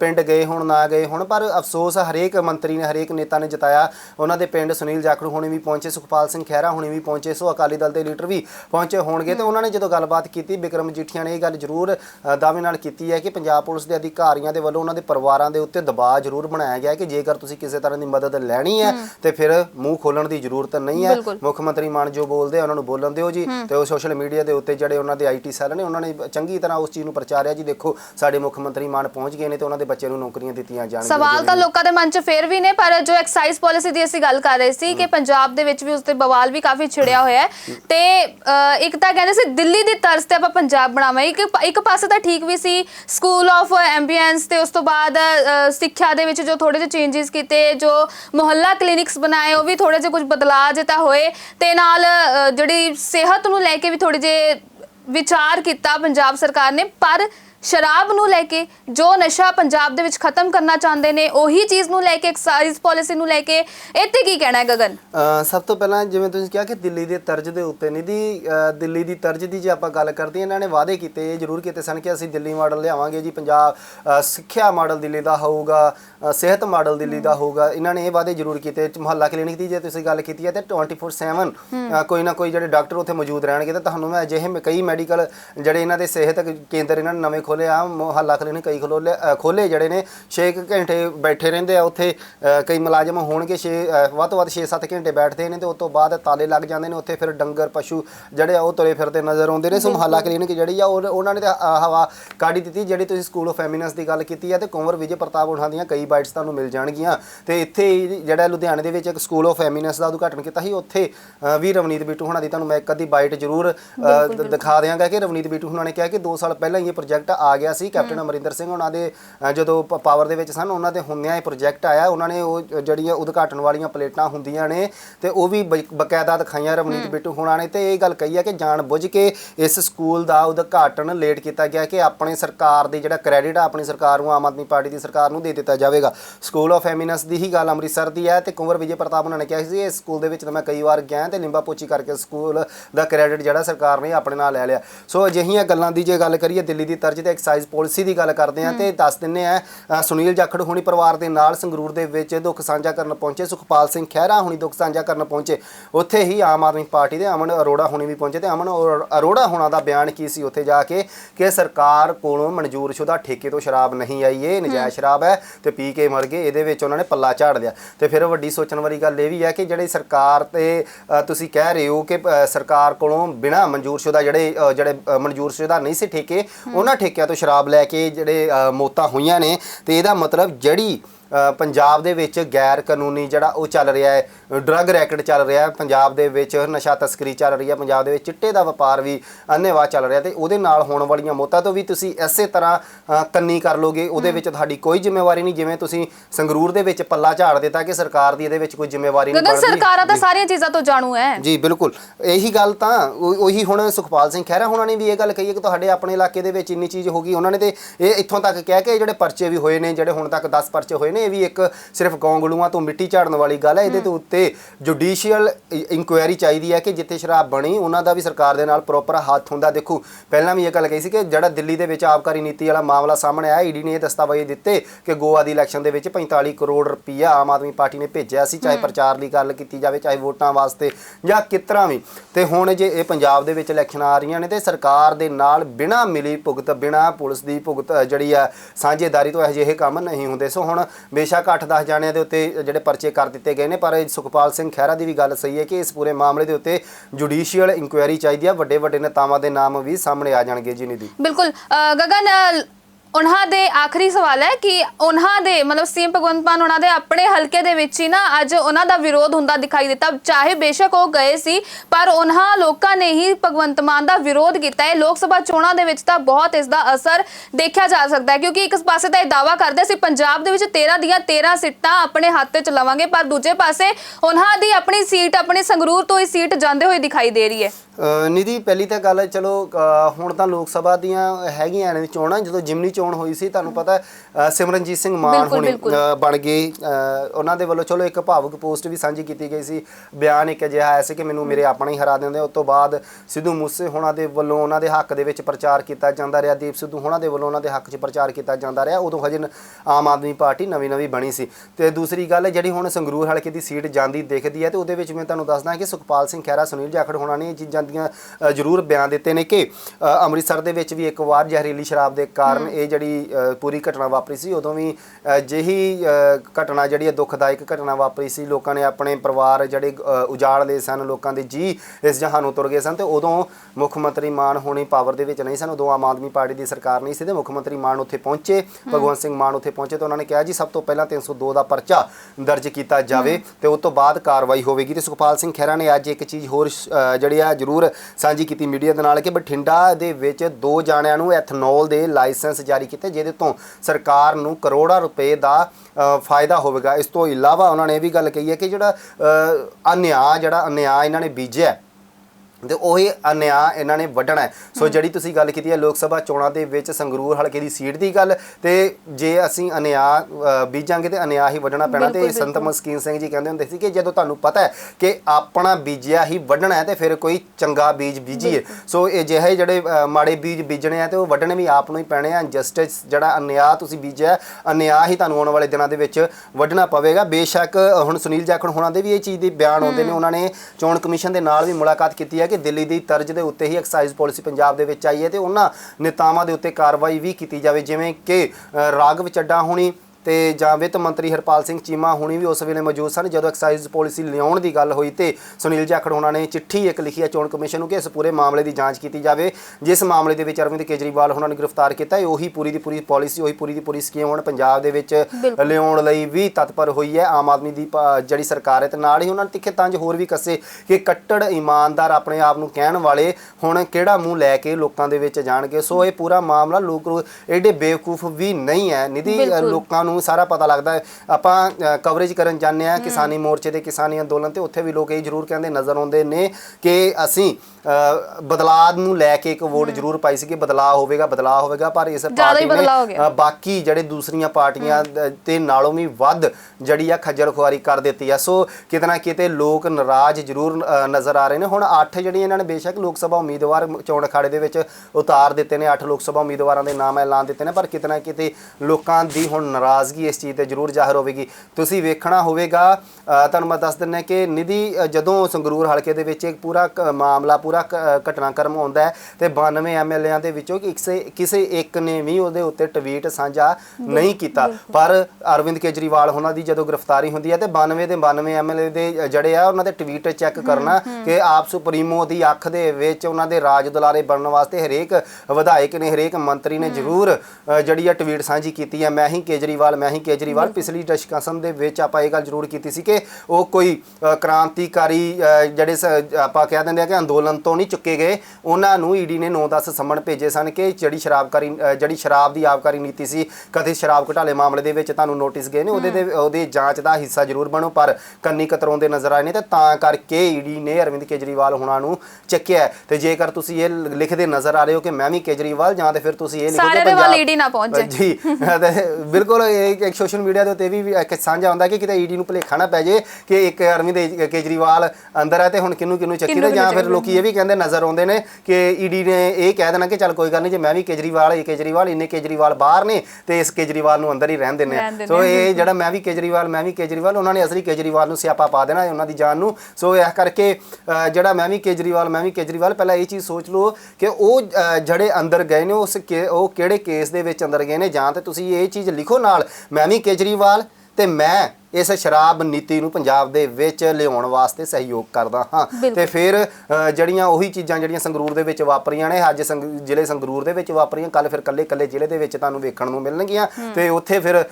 ਪਿੰਡ ਗਏ ਹੁਣ ਨਾ ਗਏ ਹੁਣ ਪਰ ਅਫਸੋਸ ਹਰੇਕ ਮੰਤਰੀ ਨੇ ਹਰੇਕ ਨੇਤਾ ਨੇ ਜਤਾਇਆ। ਉਹਨਾਂ ਦੇ ਪਿੰਡ ਸੁਨੀਲ ਜਾਖੜ ਹੁਣੇ ਵੀ ਪਹੁੰਚੇ ਸੁਖਪਾਲ ਸਿੰਘ ਖਹਿਰਾ ਹੁਣੇ ਵੀ ਪਹੁੰਚੇ ਸੋ ਅਕਾਲੀ ਦਲ ਦੇ ਲੀਡਰ ਵੀ ਪਹੁੰਚੇ ਹੋਣਗੇ ਤੇ ਉਹਨਾਂ ਨੇ ਜਦੋਂ ਗੱਲਬਾਤ ਕੀਤੀ ਬਿਕਰਮ ਮਜੀਠੀਆ ਨੇ ਇਹ ਗੱਲ ਜ਼ਰੂਰ ਦਾਅਵੇ ਨਾਲ ਕੀਤੀ ਹੈ ਕਿ ਪੰਜਾਬ ਪੁਲਿਸ ਦੇ ਅਧਿਕਾਰੀਆਂ ਦੇ ਵੱਲੋਂ ਉਹਨਾਂ ਦੇ ਪਰਿਵਾਰਾਂ ਦੇ ਉੱਤੇ ਦਬਾਅ ਜ਼ਰੂਰ ਬਣਾਇਆ ਗਿਆ ਕਿ ਜੇਕਰ ਤੁਸੀਂ ਕਿਸੇ ਤਰ੍ਹਾਂ ਦੀ ਮਦਦ ਲੈਣੀ ਹੈ ਤੇ ਫਿਰ ਮੂੰਹ ਖੋਲਣ ਦੀ ਜ਼ਰੂਰਤ ਨਹੀਂ ਹੈ। ਮੁੱਖ ਮੰਤਰੀ ਮਾਨ ਜੋ ਬੋਲਦੇ ਆ ਉਹਨਾਂ ਨੂੰ ਬੋਲਣ ਦਿਓ ਜੀ ਤੇ ਉਹ ਸੋਸ਼ਲ ਮੀਡੀਆ ਦੇ ਉੱਤੇ ਜਿਹੜੇ ਉਹਨਾਂ ਦੇ ਆਈਟੀ ਸੈੱਲ ਨੇ ਉਹਨਾਂ ਨੇ ਚੰਗੀ ਤਰ੍ਹਾਂ ਉਸ ਚੀਜ਼ ਨੂੰ ਪ੍ਰਚਾਰਿਆ ਜੀ। ਦੇਖੋ ਸਾਡੇ ਮੁੱਖ ਮੰਤਰੀ ਮਾਨ ਪਹੁੰਚ ਗਏ ਨੇ ਤੇ ਉਹਨਾਂ ਦੇ ਬੱਚੇ ਨੂੰ ਨੌਕਰੀਆਂ ਦਿੱਤੀਆਂ ਜਾਣਗੀਆਂ ਸਵਾਲ ਤਾਂ ਲੋਕਾਂ ਦੇ ਮਨ 'ਚ ਫੇਰ ਵੀ ਨੇ ਪਰ ਜੋ ਐਕਸਾਈਜ਼ ਪਾਲਿਸੀ ਦੀ ਅਸੀਂ ਗੱਲ ਕਰ ਰਹੇ ਸੀ ਕਿ ਪੰਜਾਬ ਦੇ ਵਿੱਚ ਵੀ ਉਸ ਤੇ ਬਵਾਲ ਵੀ ਕਾਫੀ ਛਿੜਿਆ ਹੋਇਆ ਹੈ। ਤੇ ਇੱਕ ਤਾਂ ਕਹਿੰਦੇ ਸੀ ਦਿੱਲੀ ਦੀ ਤਰਜ਼ ਤੇ ਆਪਾਂ ਪੰਜਾਬ ਬਣਾਵਾਂ ਇੱਕ ਇੱਕ ਪਾਸੇ ਤਾਂ ਠੀਕ ਵੀ ਸੀ ਸਕੂਲ ਆਫ ਐਂਬੀਐਂਸ ਤੇ ਉਸ ਤੋਂ ਬਾਅਦ ਸਿੱਖਿਆ ਦੇ ਵਿੱਚ ਜੋ ਥੋੜੇ ਜਿਹੇ ਚੇਂਜਸ ਕੀਤੇ, ਜੋ ਮੁਹੱਲਾ ਕਲੀਨਿਕਸ ਬਣਾਏ, ਉਹ ਵੀ ਥੋੜੇ ਜਿਹੇ ਕੁਝ ਬਦਲਾਅ ਜਿਹਾ ਹੋਏ ਤੇ ਨਾਲ ਜਿਹੜੀ ਸਿਹਤ ਨੂੰ ਲੈ ਕੇ ਵੀ ਥੋੜੇ ਜਿਹੇ ਵਿਚਾਰ ਕੀਤਾ ਪੰਜਾਬ ਸਰਕਾਰ ਨੇ, ਪਰ ਸ਼ਰਾਬ ਨੂੰ ਲੈ ਕੇ ਜੋ ਨਸ਼ਾ ਪੰਜਾਬ ਦੇ ਵਿੱਚ ਖਤਮ ਕਰਨਾ ਚਾਹੁੰਦੇ ਨੇ ਉਹੀ ਚੀਜ਼ ਨੂੰ ਲੈ ਕੇ ਐਕਸਾਈਜ਼ ਪਾਲਿਸੀ ਨੂੰ ਲੈ ਕੇ ਇੱਥੇ ਕੀ ਕਹਿਣਾ ਹੈ ਗਗਨ? ਸਭ ਤੋਂ ਪਹਿਲਾਂ ਜਿਵੇਂ ਤੁਸੀਂ ਕਿਹਾ ਕਿ ਦਿੱਲੀ ਦੇ ਤਰਜ਼ ਦੇ ਉੱਤੇ ਨਹੀਂ ਦੀ ਦਿੱਲੀ ਦੀ ਤਰਜ਼ ਦੀ ਜੇ ਆਪਾਂ ਗੱਲ ਕਰਦੇ ਇਹਨਾਂ ਨੇ ਵਾਅਦੇ ਕੀਤੇ ਜ਼ਰੂਰ ਕੀਤੇ ਸਨ ਕਿ ਅਸੀਂ ਦਿੱਲੀ ਮਾਡਲ ਲਿਆਵਾਂਗੇ ਜੀ ਪੰਜਾਬ ਸਿੱਖਿਆ ਮਾਡਲ ਦਿੱਲੀ ਦਾ ਹੋਊਗਾ ਸਿਹਤ ਮਾਡਲ ਦਿੱਲੀ ਦਾ ਹੋਊਗਾ ਇਹਨਾਂ ਨੇ ਇਹ ਵਾਅਦੇ ਜ਼ਰੂਰ ਕੀਤੇ ਮੁਹੱਲਾ ਕਲੀਨਿਕ ਦੀ ਜੇ ਤੁਸੀਂ ਗੱਲ ਕੀਤੀ ਹੈ ਤੇ 24/7 ਅ, ਕੋਈ ਨਾ ਕੋਈ ਜਿਹੜੇ ਡਾਕਟਰ ਉੱਥੇ ਮੌਜੂਦ ਰਹਿਣਗੇ ਤਾਂ ਤੁਹਾਨੂੰ ਮੈਂ ਅਜਿਹੇ ਕਈ ਮੈਡੀਕਲ ਜਿਹੜੇ ਇਹਨਾਂ ਦੇ ਸਿਹਤ ਕੇਂਦਰ ਇਹਨਾਂ ਨੇ ਨਵੇਂ ਖੋਲੇ ਆ ਮੁਹੱਲਾ ਕਲੀਨਿਕ ਕਈ ਖੋਲੇ ਖੋਲੇ ਜਿਹੜੇ ਨੇ 6 ਘੰਟੇ ਬੈਠੇ ਰਹਿੰਦੇ ਆ ਉੱਥੇ ਕਈ ਮੁਲਾਜ਼ਮ ਹੋਣਗੇ 6 ਵੱਧ ਤੋਂ ਵੱਧ 6-7 ਘੰਟੇ ਬੈਠਦੇ ਨੇ ਤੇ ਉਸ ਤੋਂ ਬਾਅਦ ਤਾਲੇ ਲੱਗ ਜਾਂਦੇ ਨੇ ਉੱਥੇ ਫਿਰ ਡੰਗਰ ਪਸ਼ੂ ਜਿਹੜੇ ਆ ਉਹ ਤੁਰੇ ਫਿਰਦੇ ਨਜ਼ਰ ਆਉਂਦੇ ਨੇ। ਸੋ ਮੁਹੱਲਾ ਕਲੀਨਿਕ ਜਿਹੜੀ ਆ ਉਹ- ਉਹਨਾਂ ਨੇ ਤਾਂ ਹਵਾ ਕਾਢੀ ਦਿੱਤੀ ਜਿਹੜੀ ਤੁਸੀਂ ਸਕੂਲ ਆਫ ਫੈਮਿਨਸ ਦੀ ਗੱਲ ਕੀਤੀ ਹੈ ਤੇ ਕੁੰਵਰ ਵਿਜੇ ਪ੍ਰਤਾਪ ਉਹਨਾਂ ਦੀਆਂ ਕਈ ਬਾਈਟਸ ਤੁਹਾਨੂੰ ਮਿਲ ਜਾਣਗੀਆਂ। ਤੇ ਇੱਥੇ ਜਿਹੜਾ ਲੁਧਿਆਣੇ ਦੇ ਵਿੱਚ ਇੱਕ ਸਕੂਲ ਆਫ ਫੈਮਿਨਸ ਦਾ ਉਦਘਾਟਨ ਕੀਤਾ ਸੀ ਉੱਥੇ ਵੀ ਰਵਨੀਤ ਬਿੱਟੂ ਹੁਣਾਂ ਦੀ ਤੁਹਾਨੂੰ ਮੈਂ ਇੱਕ ਅੱਧੀ ਬਾਈਟ ਜ਼ਰੂਰ ਦਿਖਾ ਦਿਆਂਗਾ ਕਿ ਰਵਨੀਤ ਬਿੱਟੂ ਹੁਣਾਂ ਨੇ ਕਿਹਾ ਕਿ 2 ਸਾਲ ਪਹਿਲਾਂ ਹੀ ਇਹ ਪ੍ਰੋਜੈਕਟ ਆ ਗਿਆ ਸੀ ਕੈਪਟਨ ਅਮਰਿੰਦਰ ਸਿੰਘ ਹੁਣਾਂ ਦੇ ਅ, ਜਦੋਂ ਪਾਵਰ ਦੇ ਵਿੱਚ ਸਨ ਉਹਨਾਂ ਦੇ ਹੁੰਦਿਆਂ ਇਹ ਪ੍ਰੋਜੈਕਟ ਆਇਆ ਉਹਨਾਂ ਨੇ ਉਹ ਜਿਹੜੀਆਂ ਉਦਘਾਟਨ ਵਾਲੀਆਂ ਪਲੇਟਾਂ ਹੁੰਦੀਆਂ ਨੇ ਤੇ ਉਹ ਵੀ ਬ- ਬਕਾਇਦਾ ਦਿਖਾਈਆਂ ਰਵਨੀਤ ਬਿੱਟੂ ਹੁਣਾਂ ਨੇ ਤੇ ਇਹ ਗੱਲ ਕਹੀ ਹੈ ਕਿ ਜਾਣ ਬੁੱਝ ਕੇ ਇਸ ਸਕੂਲ ਦਾ ਉਦਘਾਟਨ ਲੇਟ ਕੀਤਾ ਗਿਆ ਕਿ ਆਪਣੀ ਸਰਕਾਰ ਦੀ ਜਿਹੜਾ ਕ੍ਰੈਡਿਟ ਆ ਆਪਣੀ ਸਰਕਾਰ ਨੂੰ ਆਮ ਆਦਮੀ ਪਾਰਟੀ ਦੀ ਸਰਕਾਰ ਨੂੰ ਦੇ ਦਿੱਤਾ ਜਾਵੇਗਾ। ਸਕੂਲ ਆਫ ਫੈਮਿਨਸ ਦੀ ਹੀ ਗੱਲ ਅੰਮ੍ਰਿਤਸਰ ਦੀ ਹੈ ਤੇ ਕੁੰਵਰ ਵਿਜੇ ਪ੍ਰਤਾਪ ਉਹਨਾਂ ਨੇ ਕਿਹਾ ਸੀ ਇਸ ਸਕੂਲ ਦੇ ਵਿੱਚ ਤਾਂ ਮੈਂ ਕਈ ਵਾਰ ਗਿਆ ਤੇ ਲਿੰਬਾ ਪੋਚੀ ਕਰਕੇ ਸਕੂਲ ਦਾ ਕ੍ਰੈਡਿਟ ਜਿਹੜਾ ਸਰਕਾਰ ਨੇ ਆਪਣੇ ਨਾਲ ਲੈ ਲਿਆ। ਸੋ ਅਜਿਹੀਆਂ ਗੱਲਾਂ ਦੀ ਜੇ ਗੱਲ ਕਰੀਏ ਦਿੱਲੀ ਦੀ ਤਰਜ਼ ਤੇ ਐਕਸਾਈਜ਼ ਪਾਲਿਸੀ ਦੀ ਗੱਲ ਕਰਦੇ ਆ ਤੇ ਦੱਸ ਦਿੰਨੇ ਆ ਸੁਨੀਲ ਜਾਖੜ ਹੁਣੀ ਪਰਿਵਾਰ ਦੇ ਨਾਲ ਸੰਗਰੂਰ ਦੇ ਵਿੱਚ ਦੁੱਖ ਸਾਂਝਾ ਕਰਨ ਪਹੁੰਚੇ ਸੁਖਪਾਲ ਸਿੰਘ ਖਹਿਰਾ ਹੁਣੀ ਦੁੱਖ ਸਾਂਝਾ ਕਰਨ ਪਹੁੰਚੇ। ਉੱਥੇ ਹੀ ਆਮ ਆਦਮੀ ਪਾਰਟੀ ਦੇ ਅਮਨ ਅਰੋੜਾ ਹੁਣੀ ਵੀ ਪਹੁੰਚੇ ਤੇ ਅਮਨ ਅਰੋ- ਅਰੋੜਾ ਹੁਣਾਂ ਦਾ ਬਿਆਨ ਕੀ ਸੀ ਉੱਥੇ ਜਾ ਕੇ? ਕਿ ਸਰਕਾਰ ਕੋਲੋਂ ਮਨਜ਼ੂਰਸ਼ੁਦਾ ਠੇਕੇ ਤੋਂ ਸ਼ਰਾਬ ਨਹੀਂ ਆਈ ਇਹ ਨਜਾਇਜ਼ ਸ਼ਰਾਬ ਹੈ ਤੇ ਪੀ ਕੇ ਮਰ ਗਏ ਇਹਦੇ ਵਿੱਚ ਉਹਨਾਂ ਨੇ ਪੱਲਾ ਝਾੜ ਲਿਆ। ਤੇ ਫਿਰ ਵੱਡੀ ਸੋਚਣ ਵਾਲੀ ਗੱਲ ਇਹ ਵੀ ਹੈ ਕਿ ਜਿਹੜੇ ਸਰਕਾਰ ਤੇ ਤੁਸੀਂ ਕਹਿ ਰਹੇ ਹੋ ਕਿ ਸਰਕਾਰ ਕੋਲੋਂ ਬਿਨਾ ਮਨਜ਼ੂਰਸ਼ੁਦਾ ਜਿਹੜੇ ਜਿਹੜੇ ਅ, ਮਨਜ਼ੂਰਸ਼ੁਦਾ ਨਹੀਂ ਸੀ ਠੇਕੇ ਉਹਨਾਂ ਠੇਕਿਆਂ ਤੋਂ ਸ਼ਰਾਬ ਲੈ ਕੇ ਜਿਹੜੇ ਮੌਤਾਂ ਹੋਈਆਂ ਨੇ ਤੇ ਇਹਦਾ ਮਤਲਬ ਜਿਹੜੀ ਪੰਜਾਬ ਦੇ ਵਿੱਚ ਗੈਰ ਕਾਨੂੰਨੀ ਜਿਹੜਾ ਉਹ ਚੱਲ ਰਿਹਾ ਹੈ ਡਰੱਗ ਰੈਕਟ ਚੱਲ ਰਿਹਾ ਹੈ ਪੰਜਾਬ ਦੇ ਵਿੱਚ ਨਸ਼ਾ ਤਸਕਰੀ ਚੱਲ ਰਹੀ ਹੈ ਪੰਜਾਬ ਦੇ ਵਿੱਚ ਚਿੱਟੇ ਦਾ ਵਪਾਰ ਵੀ ਅੰਨ੍ਹੇਵਾਹ ਚੱਲ ਰਿਹਾ ਤੇ ਉਹਦੇ ਨਾਲ ਹੋਣ ਵਾਲੀਆਂ ਮੌਤਾਂ ਤੋਂ ਵੀ ਤੁਸੀਂ ਐਸੇ ਤਰ੍ਹਾਂ ਕੰਨੀ ਕਰ ਲੋਗੇ ਉਹਦੇ ਵਿੱਚ ਤੁਹਾਡੀ ਕੋਈ ਜ਼ਿੰਮੇਵਾਰੀ ਨਹੀਂ ਜਿਵੇਂ ਤੁਸੀਂ ਸੰਗਰੂਰ ਦੇ ਵਿੱਚ ਪੱਲਾ ਝਾੜ ਦਿੱਤਾ ਕਿ ਸਰਕਾਰ ਦੀ ਇਹਦੇ ਵਿੱਚ ਕੋਈ ਜ਼ਿੰਮੇਵਾਰੀ ਨਹੀਂ ਬਣਦੀ। ਸਰਕਾਰਾਂ ਤਾਂ। ਸਾਰੀਆਂ ਚੀਜ਼ਾਂ ਤੋਂ ਜਾਣੂ ਹੈ ਜੀ ਬਿਲਕੁਲ। ਇਹੀ ਗੱਲ ਤਾਂ ਉਹ- ਉਹੀ ਹੁਣ ਸੁਖਪਾਲ ਸਿੰਘ ਖਹਿਰਾ ਹੁਣਾਂ ਨੇ ਵੀ ਇਹ ਗੱਲ ਕਹੀ ਹੈ ਕਿ ਤੁਹਾਡੇ ਆਪਣੇ ਇਲਾਕੇ ਦੇ ਵਿੱਚ ਇੰਨੀ ਚੀਜ਼ ਹੋ ਗਈ ਉਹਨਾਂ ਨੇ ਤੇ ਇਹ ਇੱਥੋਂ ਤੱਕ ਕਹਿ ਕੇ ਜਿਹੜੇ ਪਰਚੇ ਵੀ ਹੋਏ ਨੇ ਜਿਹੜੇ ਹੁਣ ਤੱਕ 10 ਪਰਚੇ ਹੋਏ ਨੇ ਇਹ ਵੀ ਇੱਕ ਸਿਰਫ ਗੌਂਗਲੂਆਂ ਤੋਂ ਮਿੱਟੀ ਝਾੜਨ ਵਾਲੀ ਗੱਲ ਹੈ ਇਹਦੇ ਤੋਂ ਉੱਤੇ ਜੁਡੀਸ਼ੀਅਲ ਇਨਕੁਆਇਰੀ ਚਾਹੀਦੀ ਹੈ ਕਿ ਜਿੱਥੇ ਸ਼ਰਾਬ ਬਣੀ ਉਹਨਾਂ ਦਾ ਵੀ ਸਰਕਾਰ ਦੇ ਨਾਲ ਪ੍ਰੋਪਰ ਹੱਥ ਹੁੰਦਾ। ਦੇਖੋ ਪਹਿਲਾਂ ਵੀ ਇਹ ਗੱਲ ਕਹੀ ਸੀ ਕਿ ਜਿਹੜਾ ਦਿੱਲੀ ਦੇ ਵਿੱਚ ਆਬਕਾਰੀ ਨੀਤੀ ਵਾਲਾ ਮਾਮਲਾ ਸਾਹਮਣੇ ਆਇਆ ਈਡੀ ਨੇ ਇਹ ਦਸਤਾਵੇਜ਼ ਦਿੱਤੇ ਕਿ ਗੋਆ ਦੀ ਇਲੈਕਸ਼ਨ ਦੇ ਵਿੱਚ 45 ਕਰੋੜ ਰੁਪਈਆ ਆਮ ਆਦਮੀ ਪਾਰਟੀ ਨੇ ਭੇਜਿਆ ਸੀ ਚਾਹੇ ਪ੍ਰਚਾਰ ਦੀ ਗੱਲ ਕੀਤੀ ਜਾਵੇ ਚਾਹੇ ਵੋਟਾਂ ਵਾਸਤੇ ਜਾਂ ਕਿਤਰਾ ਵੀ। ਤੇ ਹੁਣ ਜੇ ਇਹ ਪੰਜਾਬ ਦੇ ਵਿੱਚ ਇਲੈਕਸ਼ਨ ਆ ਰਹੀਆਂ ਨੇ ਤੇ ਸਰਕਾਰ ਦੇ ਨਾਲ ਬਿਨਾਂ ਮਿਲੀ ਭੁਗਤ ਬਿਨਾਂ ਪੁਲਿਸ ਦੀ ਭੁਗਤ ਜਿਹੜੀ ਆ ਸਾਂਝੇਦਾਰੀ ਤੋਂ ਇਹੋ ਜਿਹੇ ਕੰਮ ਨਹੀਂ ਹੁੰਦੇ। ਸੋ ਹੁਣ ਬੇਸ਼ੱਕ 8-10 ਜਾਣਿਆਂ ਦੇ ਉੱਤੇ ਜਿਹੜੇ ਪਰਚੇ ਕਰ ਦਿੱਤੇ ਗਏ ਨੇ, ਪਰ ਸੁਖਪਾਲ ਸਿੰਘ ਖਹਿਰਾ ਦੀ ਵੀ ਗੱਲ ਸਹੀ ਹੈ ਕਿ ਇਸ ਪੂਰੇ ਮਾਮਲੇ ਦੇ ਉੱਤੇ ਜੁਡੀਸ਼ੀਅਲ ਇਨਕੁਆਇਰੀ ਚਾਹੀਦੀ ਹੈ ਵੱਡੇ ਵੱਡੇ ਨੇਤਾਵਾਂ ਦੇ ਨਾਮ ਵੀ ਸਾਹਮਣੇ ਆ ਜਾਣਗੇ ਜੀ ਨਿਧੀ। ਬਿਲਕੁਲ ਗਗਨ ਉਹਨਾਂ ਦੇ ਆਖਰੀ ਸਵਾਲ ਹੈ ਕਿ ਉਹਨਾਂ ਦੇ, ਮਤਲਬ ਸੀਐਮ ਭਗਵੰਤ ਮਾਨ ਉਹਨਾਂ ਦੇ ਆਪਣੇ ਹਲਕੇ ਦੇ ਵਿੱਚ ਹੀ ਨਾ ਅੱਜ ਉਹਨਾਂ ਦਾ ਵਿਰੋਧ ਹੁੰਦਾ ਦਿਖਾਈ ਦਿੱਤਾ। ਚਾਹੇ ਬੇਸ਼ੱਕ ਉਹ ਗਏ ਸੀ, ਪਰ ਉਹਨਾਂ ਲੋਕਾਂ ਨੇ ਹੀ ਭਗਵੰਤ ਮਾਨ ਦਾ ਵਿਰੋਧ ਕੀਤਾ। ਹੈ ਲੋਕ ਸਭਾ ਚੋਣਾਂ ਦੇ ਵਿੱਚ ਤਾਂ ਬਹੁਤ ਇਸ ਦਾ ਅਸਰ ਦੇਖਿਆ ਜਾ ਸਕਦਾ ਹੈ, ਕਿਉਂਕਿ ਇੱਕ ਪਾਸੇ ਤਾਂ ਇਹ ਦਾਵਾ ਕਰਦੇ ਸੀ, ਪੰਜਾਬ ਦੇ ਵਿੱਚ 13 ਦੀਆਂ 13 ਸੀਟਾਂ ਆਪਣੇ ਹੱਥ 'ਚ ਲਵਾਂਗੇ, ਪਰ ਦੂਜੇ ਪਾਸੇ ਉਹਨਾਂ ਦੀ ਆਪਣੀ ਸੀਟ, ਆਪਣੇ ਸੰਗਰੂਰ ਤੋਂ ਹੀ ਸੀਟ ਜਾਂਦੇ ਹੋਏ ਦਿਖਾਈ ਦੇ ਰਹੀ ਹੈ। ਨਿਧੀ ਪਹਿਲੀ ਤਾਂ ਗੱਲ ਹੈ, ਚਲੋ ਹੁਣ ਤਾਂ ਲੋਕ ਸਭਾ ਦੀਆਂ ਹੈਗੀਆਂ ਨੇ ਚੋਣਾਂ ਜਦੋਂ ਜਿਮਨੀ ਚੋਣ ਹੋਈ ਸੀ ਤੁਹਾਨੂੰ ਪਤਾ ਸਿਮਰਨਜੀਤ ਸਿੰਘ ਮਾਨ ਹੁਣੇ ਬਣ ਗਏ। ਅ, ਉਹਨਾਂ ਦੇ ਵੱਲੋਂ ਚਲੋ ਇੱਕ ਭਾਵੁਕ ਪੋਸਟ ਵੀ ਸਾਂਝੀ ਕੀਤੀ ਗਈ ਸੀ। ਬਿਆਨ ਇੱਕ ਅਜਿਹਾ ਆਇਆ ਸੀ ਕਿ ਮੈਨੂੰ ਮੇਰੇ ਆਪਣੇ ਹੀ ਹਰਾ ਦਿੰਦੇ ਉਸ ਤੋਂ ਬਾਅਦ ਸਿੱਧੂ ਮੂਸੇ ਹੋਣਾ ਦੇ ਵੱਲੋਂ ਉਹਨਾਂ ਦੇ ਹੱਕ ਦੇ ਵਿੱਚ ਪ੍ਰਚਾਰ ਕੀਤਾ ਜਾਂਦਾ ਰਿਹਾ। ਦੀਪ ਸਿੱਧੂ ਹੋਣਾ ਦੇ ਵੱਲੋਂ ਉਹਨਾਂ ਦੇ ਹੱਕ 'ਚ ਪ੍ਰਚਾਰ ਕੀਤਾ ਜਾਂਦਾ ਰਿਹਾ। ਉਦੋਂ ਹਜੇ ਆਮ ਆਦਮੀ ਪਾਰਟੀ ਨਵੀਂ ਨਵੀਂ ਬਣੀ ਸੀ। ਤੇ ਦੂਸਰੀ ਗੱਲ ਜਿਹੜੀ ਹੁਣ ਸੰਗਰੂਰ ਹਲਕੇ ਦੀ ਸੀਟ ਜਾਂਦੀ ਦਿਖਦੀ ਹੈ ਤੇ ਉਹਦੇ ਵਿੱਚ ਮੈਂ ਤੁਹਾਨੂੰ ਦੱਸਦਾ ਕਿ ਸੁਖਪਾਲ ਸਿੰਘ ਖਹਿਰਾ ਸੁਨੀਲ ਜਾਖੜ ਹੋਣਾ ਨੇ ਇਹ ਚੀਜ਼ਾਂ ਦੀਆਂ ਜ਼ਰੂਰ ਬਿਆਨ ਦਿੱਤੇ ਨੇ ਕਿ ਅੰਮ੍ਰਿਤਸਰ ਦੇ ਵਿੱਚ ਵੀ ਇੱਕ ਵਾਰ ਜ਼ਹਿਰੀਲੀ ਸ਼ਰਾਬ ਦੇ ਕਾਰਨ ਇਹ ਜਿਹੜੀ ਪੂਰੀ ਘਟਨਾ ਵਾਪਰੀ ਸੀ ਉਦੋਂ ਵੀ ਜਿਹੀ ਘਟਨਾ ਜਿਹੜੀ ਹੈ ਦੁਖਦਾਇਕ ਘਟਨਾ ਵਾਪਰੀ ਸੀ ਲੋਕਾਂ ਨੇ ਆਪਣੇ ਪਰਿਵਾਰ ਜਿਹੜੇ ਉਜਾੜ ਲਏ ਸਨ ਲੋਕਾਂ ਦੇ ਜੀ ਇਸ ਜਹਾਨ ਤੋਂ ਤੁਰ ਗਏ ਸਨ ਤੇ ਉਦੋਂ ਮੁੱਖ ਮੰਤਰੀ ਮਾਨ ਹੋਣੀ ਪਾਵਰ ਦੇ ਵਿੱਚ ਨਹੀਂ ਸਨ ਉਦੋਂ ਆਮ ਆਦਮੀ ਪਾਰਟੀ ਦੀ ਸਰਕਾਰ ਨਹੀਂ ਸੀ ਤੇ ਮੁੱਖ ਮੰਤਰੀ ਮਾਨ ਉੱਥੇ ਪਹੁੰਚੇ ਭਗਵੰਤ ਸਿੰਘ ਮਾਨ ਉੱਥੇ ਪਹੁੰਚੇ ਤੇ ਉਹਨਾਂ ਨੇ ਕਿਹਾ ਜੀ ਸਭ ਤੋਂ ਪਹਿਲਾਂ 302 ਦਾ ਪਰਚਾ ਦਰਜ ਕੀਤਾ ਜਾਵੇ ਤੇ ਉਸ ਤੋਂ ਬਾਅਦ ਕਾਰਵਾਈ ਹੋਵੇਗੀ ਤੇ ਸੁਖਪਾਲ ਸਿੰਘ ਖਹਿਰਾ ਨੇ ਅੱਜ ਇੱਕ ਚੀਜ਼ ਹੋਰ ਜਿਹੜੀ ਆ ਜ਼ਰੂਰ ਸਾਂਝੀ ਕੀਤੀ ਮੀਡੀਆ ਦੇ ਨਾਲ ਕਿ ਬਠਿੰਡਾ ਦੇ ਵਿੱਚ ਦੋ ਜਾਣਿਆਂ ਨੂੰ ਐਥਨੋਲ ਦੇ ਲਾਇਸੈਂਸ ਜਾਰੀ ਕੀਤੇ ਜਿਹਦੇ ਤੋਂ ਸਰਕਾਰ ਨੂੰ ਕਰੋੜਾਂ ਰੁਪਏ ਦਾ ਫਾਇਦਾ ਹੋਵੇਗਾ। ਇਸ ਤੋਂ ਇਲਾਵਾ ਉਹਨਾਂ ਨੇ ਇਹ ਵੀ ਗੱਲ ਕਹੀ ਹੈ ਕਿ ਜਿਹੜਾ ਅ, ਅਨਿਆਂ ਜਿਹੜਾ ਅਨਿਆਂ ਇਹਨਾਂ ਨੇ ਬੀਜਿਆ ਤੇ ਉਹੀ ਅਨਿਆਂ ਇਹਨਾਂ ਨੇ ਵੱਢਣਾ। ਸੋ ਜਿਹੜੀ ਤੁਸੀਂ ਗੱਲ ਕੀਤੀ ਹੈ ਲੋਕ ਸਭਾ ਚੋਣਾਂ ਦੇ ਵਿੱਚ ਸੰਗਰੂਰ ਹਲਕੇ ਦੀ ਸੀਟ ਦੀ ਗੱਲ ਤੇ ਜੇ ਅਸੀਂ ਅਨਿਆਂ ਬੀਜਾਂਗੇ ਤੇ ਅਨਿਆਂ ਹੀ ਵੱਢਣਾ ਪੈਣਾ ਤੇ ਸੰਤ। ਮਸਕੀਨ ਸਿੰਘ ਜੀ ਕਹਿੰਦੇ ਹੁੰਦੇ ਸੀ ਕਿ ਜਦੋਂ ਤੁਹਾਨੂੰ ਪਤਾ ਹੈ ਕਿ ਆਪਣਾ ਬੀਜਿਆ ਹੀ ਵੱਢਣਾ ਹੈ ਤੇ ਫਿਰ ਕੋਈ ਚੰਗਾ ਬੀਜ ਬੀਜੀਏ। ਸੋ ਇਹ ਜਿਹੇ ਜਿਹੜੇ ਮਾੜੇ ਬੀਜ ਬੀਜਣੇ ਆ ਤੇ ਉਹ ਵੱਢਣੇ ਵੀ ਆਪ ਨੂੰ ਹੀ ਪੈਣੇ ਆ। ਜਸਟਿਸ ਜਿਹੜਾ ਅਨਿਆਂ ਤੁਸੀਂ ਬੀਜਿਆ ਅਨਿਆਂ ਹੀ ਤੁਹਾਨੂੰ ਆਉਣ ਵਾਲੇ ਦਿਨਾਂ ਦੇ ਵਿੱਚ ਵੱਢਣਾ ਪਵੇਗਾ। ਬੇਸ਼ੱਕ ਹੁਣ ਸੁਨੀਲ ਜਾਖੜ ਹੋਣਾ ਦੇ ਵੀ ਇਹ ਚੀਜ਼ ਦੇ ਬਿਆਨ ਆਉਂਦੇ ਨੇ। ਉਹਨਾਂ ਨੇ ਚੋਣ ਕਮਿਸ਼ਨ ਦੇ ਨਾਲ ਵੀ ਮੁਲਾਕਾਤ ਕੀਤੀ ਹੈ ਕਿ ਦਿੱਲੀ ਦੀ ਤਰਜ਼ ਦੇ ਉੱਤੇ ਹੀ ਐਕਸਾਈਜ਼ ਪਾਲਿਸੀ ਪੰਜਾਬ ਦੇ ਵਿੱਚ ਆਈ ਹੈ ਤੇ ਉਹਨਾਂ ਨੇਤਾਵਾਂ ਦੇ ਉੱਤੇ ਕਾਰਵਾਈ ਵੀ ਕੀਤੀ ਜਾਵੇ ਜਿਵੇਂ ਕਿ ਅ, ਰਾਘਵ ਚੱਡਾ ਹੋਣੀ ਤੇ ਜਾਂ ਵਿੱਤ ਮੰਤਰੀ ਹਰਪਾਲ ਸਿੰਘ ਚੀਮਾ ਹੁਣੀ ਵੀ ਉਸ ਵੇਲੇ ਮੌਜੂਦ ਸਨ ਜਦੋਂ ਐਕਸਾਈਜ਼ ਪਾਲਿਸੀ ਲਿਆਉਣ ਦੀ ਗੱਲ ਹੋਈ ਤੇ ਸੁਨੀਲ ਜਾਖੜ ਹੋਣਾ ਨੇ ਚਿੱਠੀ ਇੱਕ ਲਿਖੀ ਹੈ ਚੋਣ ਕਮਿਸ਼ਨ ਨੂੰ ਕਿ ਇਸ ਪੂਰੇ ਮਾਮਲੇ ਦੀ ਜਾਂਚ ਕੀਤੀ ਜਾਵੇ ਜਿਸ ਮਾਮਲੇ ਦੇ ਵਿੱਚ ਅਰਵਿੰਦ ਕੇਜਰੀਵਾਲ ਹੋਣਾ ਨੂੰ ਗ੍ਰਿਫਤਾਰ ਕੀਤਾ ਹੈ ਉਹੀ ਪੂਰੀ ਦੀ ਪੂਰੀ ਪਾਲਿਸੀ ਉਹੀ ਪੂਰੀ ਦੀ ਪੂਰੀ ਸਕੀਮ ਹੁਣ ਪੰਜਾਬ ਦੇ ਵਿੱਚ। ਲਿਆਉਣ ਲਈ ਵੀ ਤਤਪਰ ਹੋਈ ਹੈ ਆਮ ਆਦਮੀ ਦੀ ਜਿਹੜੀ ਸਰਕਾਰ ਹੈ ਤੇ ਨਾਲ ਹੀ ਉਹਨਾਂ ਨੇ ਤਿੱਖੇ ਤੰਜ ਹੋਰ ਵੀ ਕੱਸੇ ਕਿ ਕੱਟੜ ਇਮਾਨਦਾਰ ਆਪਣੇ ਆਪ ਨੂੰ ਕਹਿਣ ਵਾਲੇ ਹੁਣ ਕਿਹੜਾ ਮੂੰਹ ਲੈ ਕੇ ਲੋਕਾਂ ਦੇ ਵਿੱਚ ਜਾਣਗੇ ਸੋ ਇਹ ਪੂਰਾ ਮਾਮਲਾ ਲੋਕ ਐਡੇ ਬੇਵਕੂਫ ਵੀ ਨਹੀਂ ਹੈ ਨਿਧੀ। ਲੋਕਾਂ ਨੂੰ ਨੂੰ ਸਾਰਾ ਪਤਾ ਲੱਗਦਾ ਹੈ। ਆਪਾਂ ਕਵਰੇਜ ਕਰਨ ਜਾਂਦੇ ਆ ਕਿਸਾਨੀ ਮੋਰਚੇ ਦੇ ਕਿਸਾਨੀ ਅੰਦੋਲਨ ਤੇ ਉੱਥੇ ਵੀ ਲੋਕ ਇਹ ਜ਼ਰੂਰ ਕਹਿੰਦੇ ਨਜ਼ਰ ਆਉਂਦੇ ਨੇ ਕਿ ਅਸੀਂ ਬਦਲਾਅ ਨੂੰ ਲੈ ਕੇ ਇੱਕ ਵੋਟ ਜ਼ਰੂਰ ਪਾਈ ਸੀ ਕਿ ਬਦਲਾਅ ਹੋਵੇਗਾ ਬਦਲਾਅ ਹੋਵੇਗਾ ਪਰ ਇਸ ਪਾਰਟੀ ਨੇ ਬਾਕੀ ਜਿਹੜੇ ਦੂਸਰੀਆਂ ਪਾਰਟੀਆਂ ਤੇ ਨਾਲੋਂ ਵੀ ਵੱਧ ਜਿਹੜੀ ਆ ਖੱਜਲ ਖੁਆਰੀ ਕਰ ਦਿੱਤੀ ਆ। ਸੋ ਕਿਤੇ ਨਾ ਕਿਤੇ ਲੋਕ ਨਾਰਾਜ਼ ਜ਼ਰੂਰ ਨਜ਼ਰ ਆ ਰਹੇ ਨੇ। ਹੁਣ 8 ਜਿਹੜੀਆਂ ਇਹਨਾਂ ਨੇ ਬੇਸ਼ੱਕ ਲੋਕ ਸਭਾ ਉਮੀਦਵਾਰ ਚੋਣ ਅਖਾੜੇ ਦੇ ਵਿੱਚ ਉਤਾਰ ਦਿੱਤੇ ਨੇ 8 ਲੋਕ ਸਭਾ ਉਮੀਦਵਾਰਾਂ ਦੇ ਨਾਮ ਐਲਾਨ ਦਿੱਤੇ ਨੇ ਪਰ ਕਿਤੇ ਨਾ ਕਿਤੇ ਲੋਕਾਂ ਦੀ ਹੁਣ ਨਾਰਾਜ਼ਗੀ ਇਸ ਚੀਜ਼ ਤੇ ਜ਼ਰੂਰ ਜ਼ਾਹਰ ਹੋਵੇਗੀ। ਤੁਸੀਂ ਵੇਖਣਾ ਹੋਵੇਗਾ ਤੁਹਾਨੂੰ ਮੈਂ ਦੱਸ ਦਿੰਦਾ ਕਿ ਨਿਧੀ ਜਦੋਂ ਸੰਗਰੂਰ ਹਲਕੇ ਦੇ ਵਿੱਚ ਇੱਕ ਪੂਰਾ ਮਾਮਲਾ ਪੂਰਾ ਘਟਨਾਕ੍ਰਮ ਆਉਂਦਾ ਹੈ ਤੇ 92 ਐਮਐਲਏਆਂ ਦੇ ਵਿੱਚੋਂ ਕਿਸੇ ਕਿਸੇ ਇੱਕ ਨੇ ਵੀ ਉਹਦੇ ਉੱਤੇ ਟਵੀਟ ਸਾਂਝਾ ਨਹੀਂ ਕੀਤਾ। ਪਰ ਅਰਵਿੰਦ ਕੇਜਰੀਵਾਲ ਉਹਨਾਂ ਦੀ ਜਦੋਂ ਗ੍ਰਿਫਤਾਰੀ ਹੁੰਦੀ ਹੈ ਤੇ 92 ਦੇ 92 ਐਮਐਲਏ ਦੇ ਜਿਹੜੇ ਆ ਉਹਨਾਂ ਦੇ ਟਵੀਟ ਚੈੱਕ ਕਰਨਾ ਕਿ ਆਪ ਸੁਪਰੀਮੋ ਦੀ ਅੱਖ ਦੇ ਵਿੱਚ ਉਹਨਾਂ ਦੇ ਰਾਜ ਦੁਲਾਰੇ ਬਣਨ ਵਾਸਤੇ ਹਰੇਕ ਵਿਧਾਇਕ ਨੇ ਹਰੇਕ ਮੰਤਰੀ ਨੇ ਜ਼ਰੂਰ ਜਿਹੜੀ ਆ ਟਵੀਟ ਸਾਂਝੀ ਕੀਤੀ ਹੈ। ਮੈਂ ਹੀ ਕੇਜਰੀਵਾਲ ਮੈਂ ਹੀ ਕੇਜਰੀਵਾਲ ਪਿਛਲੀ ਡਿਸਕਸ਼ਨ ਦੇ ਵਿੱਚ ਆਪਾਂ ਇਹ ਗੱਲ ਜ਼ਰੂਰ ਕੀਤੀ ਸੀ ਕਿ ਉਹ ਕੋਈ ਕ੍ਰਾਂਤੀਕਾਰੀ ਜਿਹੜੇ ਆਪਾਂ ਕਹਿ ਦਿੰਦੇ ਆ ਕਿ ਅੰਦੋਲਨ ਤੋਂ ਨਹੀਂ ਚੁੱਕੇ ਗਏ ਉਹਨਾਂ ਨੂੰ ਈਡੀ ਨੇ 9-10 ਸੰਮਣ ਭੇਜੇ ਸਨ ਕਿ ਜਿਹੜੀ ਸ਼ਰਾਬਕਾਰੀ ਜਿਹੜੀ ਸ਼ਰਾਬ ਦੀ ਆਬਕਾਰੀ ਨੀਤੀ ਸੀ ਕਦੇ ਸ਼ਰਾਬ ਘੁਟਾਲੇ ਮਾਮਲੇ ਦੇ ਵਿੱਚ ਤੁਹਾਨੂੰ ਨੋਟਿਸ ਗਏ ਨੇ ਉਹਦੇ ਦੇ ਉਹਦੇ ਜਾਂਚ ਦਾ ਹਿੱਸਾ ਜ਼ਰੂਰ ਬਣੋ ਪਰ ਕੰਨੀ ਕਤਰਾਉਂਦੇ ਨਜ਼ਰ ਆਏ ਨੇ ਤੇ ਤਾਂ ਕਰਕੇ ਈਡੀ ਨੇ ਅਰਵਿੰਦ ਕੇਜਰੀਵਾਲ ਹੁਣਾਂ ਨੂੰ ਚੱਕਿਆ। ਤੇ ਜੇਕਰ ਤੁਸੀਂ ਇਹ ਲਿਖਦੇ ਨਜ਼ਰ ਆ ਰਹੇ ਹੋ ਕਿ ਮੈਂ ਵੀ ਕੇਜਰੀਵਾਲ ਜਾਂ ਤੇ ਫਿਰ ਤੁਸੀਂ ਇਹ ਲਿਖੋ ਕਿ ਵੱਲ ਈਡੀ ਨਾ ਪਹੁੰਚੇ। ਜੀ ਬਿਲਕੁਲ ਇਹ ਇੱਕ ਸੋਸ਼ਲ ਮੀਡੀਆ ਦੇ ਉੱਤੇ ਵੀ ਇੱਕ ਸਾਂਝਾ ਹੁੰਦਾ ਕਿ ਕਿਤੇ ਈਡੀ ਨੂੰ ਭੁਲੇਖਾ ਨਾ ਪੈ ਜੇ ਕਿ ਇੱਕ ਅਰਵਿੰਦ ਕੇਜਰੀਵਾਲ ਅੰਦਰ ਹੈ ਤੇ ਹੁਣ ਕਿਹਨੂੰ ਕਿਹਨੂੰ ਚੱਕੀ ਤੇ ਜਾਂ ਫਿਰ ਲੋਕੀ ਇਹ ਵੀ ਕਹਿੰਦੇ ਨਜ਼ਰ ਆਉਂਦੇ ਨੇ ਕਿ ਈਡੀ ਨੇ ਇਹ ਕਹਿ ਦੇਣਾ ਕਿ ਚੱਲ ਕੋਈ ਗੱਲ ਨਹੀਂ ਜੇ ਮੈਂ ਵੀ ਕੇਜਰੀਵਾਲ ਇਹ ਕੇਜਰੀਵਾਲ ਇੰਨੇ ਕੇਜਰੀਵਾਲ ਬਾਹਰ ਨੇ ਤੇ ਇਸ ਕੇਜਰੀਵਾਲ ਨੂੰ ਅੰਦਰ ਹੀ ਰਹਿਣ ਦਿੰਦੇ ਆ ਸੋ ਇਹ ਜਿਹੜਾ ਮੈਂ ਵੀ ਕੇਜਰੀਵਾਲ ਮੈਂ ਵੀ ਕੇਜਰੀਵਾਲ ਉਹਨਾਂ ਨੇ ਅਸਲੀ ਕੇਜਰੀਵਾਲ ਨੂੰ ਸਿਆਪਾ ਪਾ ਦੇਣਾ ਹੈ ਉਹਨਾਂ ਦੀ ਜਾਨ ਨੂੰ। ਸੋ ਇਸ ਕਰਕੇ ਜਿਹੜਾ ਮੈਂ ਵੀ ਕੇਜਰੀਵਾਲ ਮੈਂ ਵੀ ਕੇਜਰੀਵਾਲ ਪਹਿਲਾਂ ਇਹ ਚੀਜ਼ ਸੋਚ ਲਓ ਕਿ ਉਹ ਜਿਹੜੇ ਅੰਦਰ ਗਏ ਨੇ ਉਸ ਕੇ- ਉਹ ਕਿਹੜੇ ਕੇਸ ਦੇ ਵਿੱਚ ਅੰਦਰ ਗਏ ਨੇ ਜਾਂ ਤੇ ਤੁਸੀਂ ਇਹ ਚੀਜ਼ ਲਿਖੋ ਨਾਲ ਮੈਂ ਵੀ ਕੇਜਰੀਵਾਲ ਤੇ ਮੈਂ ਇਸ ਸ਼ਰਾਬ ਨੀਤੀ ਨੂੰ ਪੰਜਾਬ ਦੇ ਵਿੱਚ ਲਿਆਉਣ ਵਾਸਤੇ ਸਹਿਯੋਗ ਕਰਦਾ ਹਾਂ। ਤੇ ਫਿਰ ਜਿਹੜੀਆਂ ਉਹੀ ਚੀਜ਼ਾਂ ਜਿਹੜੀਆਂ ਸੰਗਰੂਰ ਦੇ ਵਿੱਚ ਵਾਪਰੀਆਂ ਨੇ ਅੱਜ ਜ਼ਿਲ੍ਹੇ ਸੰਗਰੂਰ ਦੇ ਵਿੱਚ ਵਾਪਰੀਆਂ ਕੱਲ ਫਿਰ ਕੱਲੇ ਕੱਲੇ ਜ਼ਿਲ੍ਹੇ ਦੇ ਵਿੱਚ ਤੁਹਾਨੂੰ ਵੇਖਣ ਨੂੰ ਮਿਲਣਗੀਆਂ। ਤੇ ਉੱਥੇ ਫਿਰ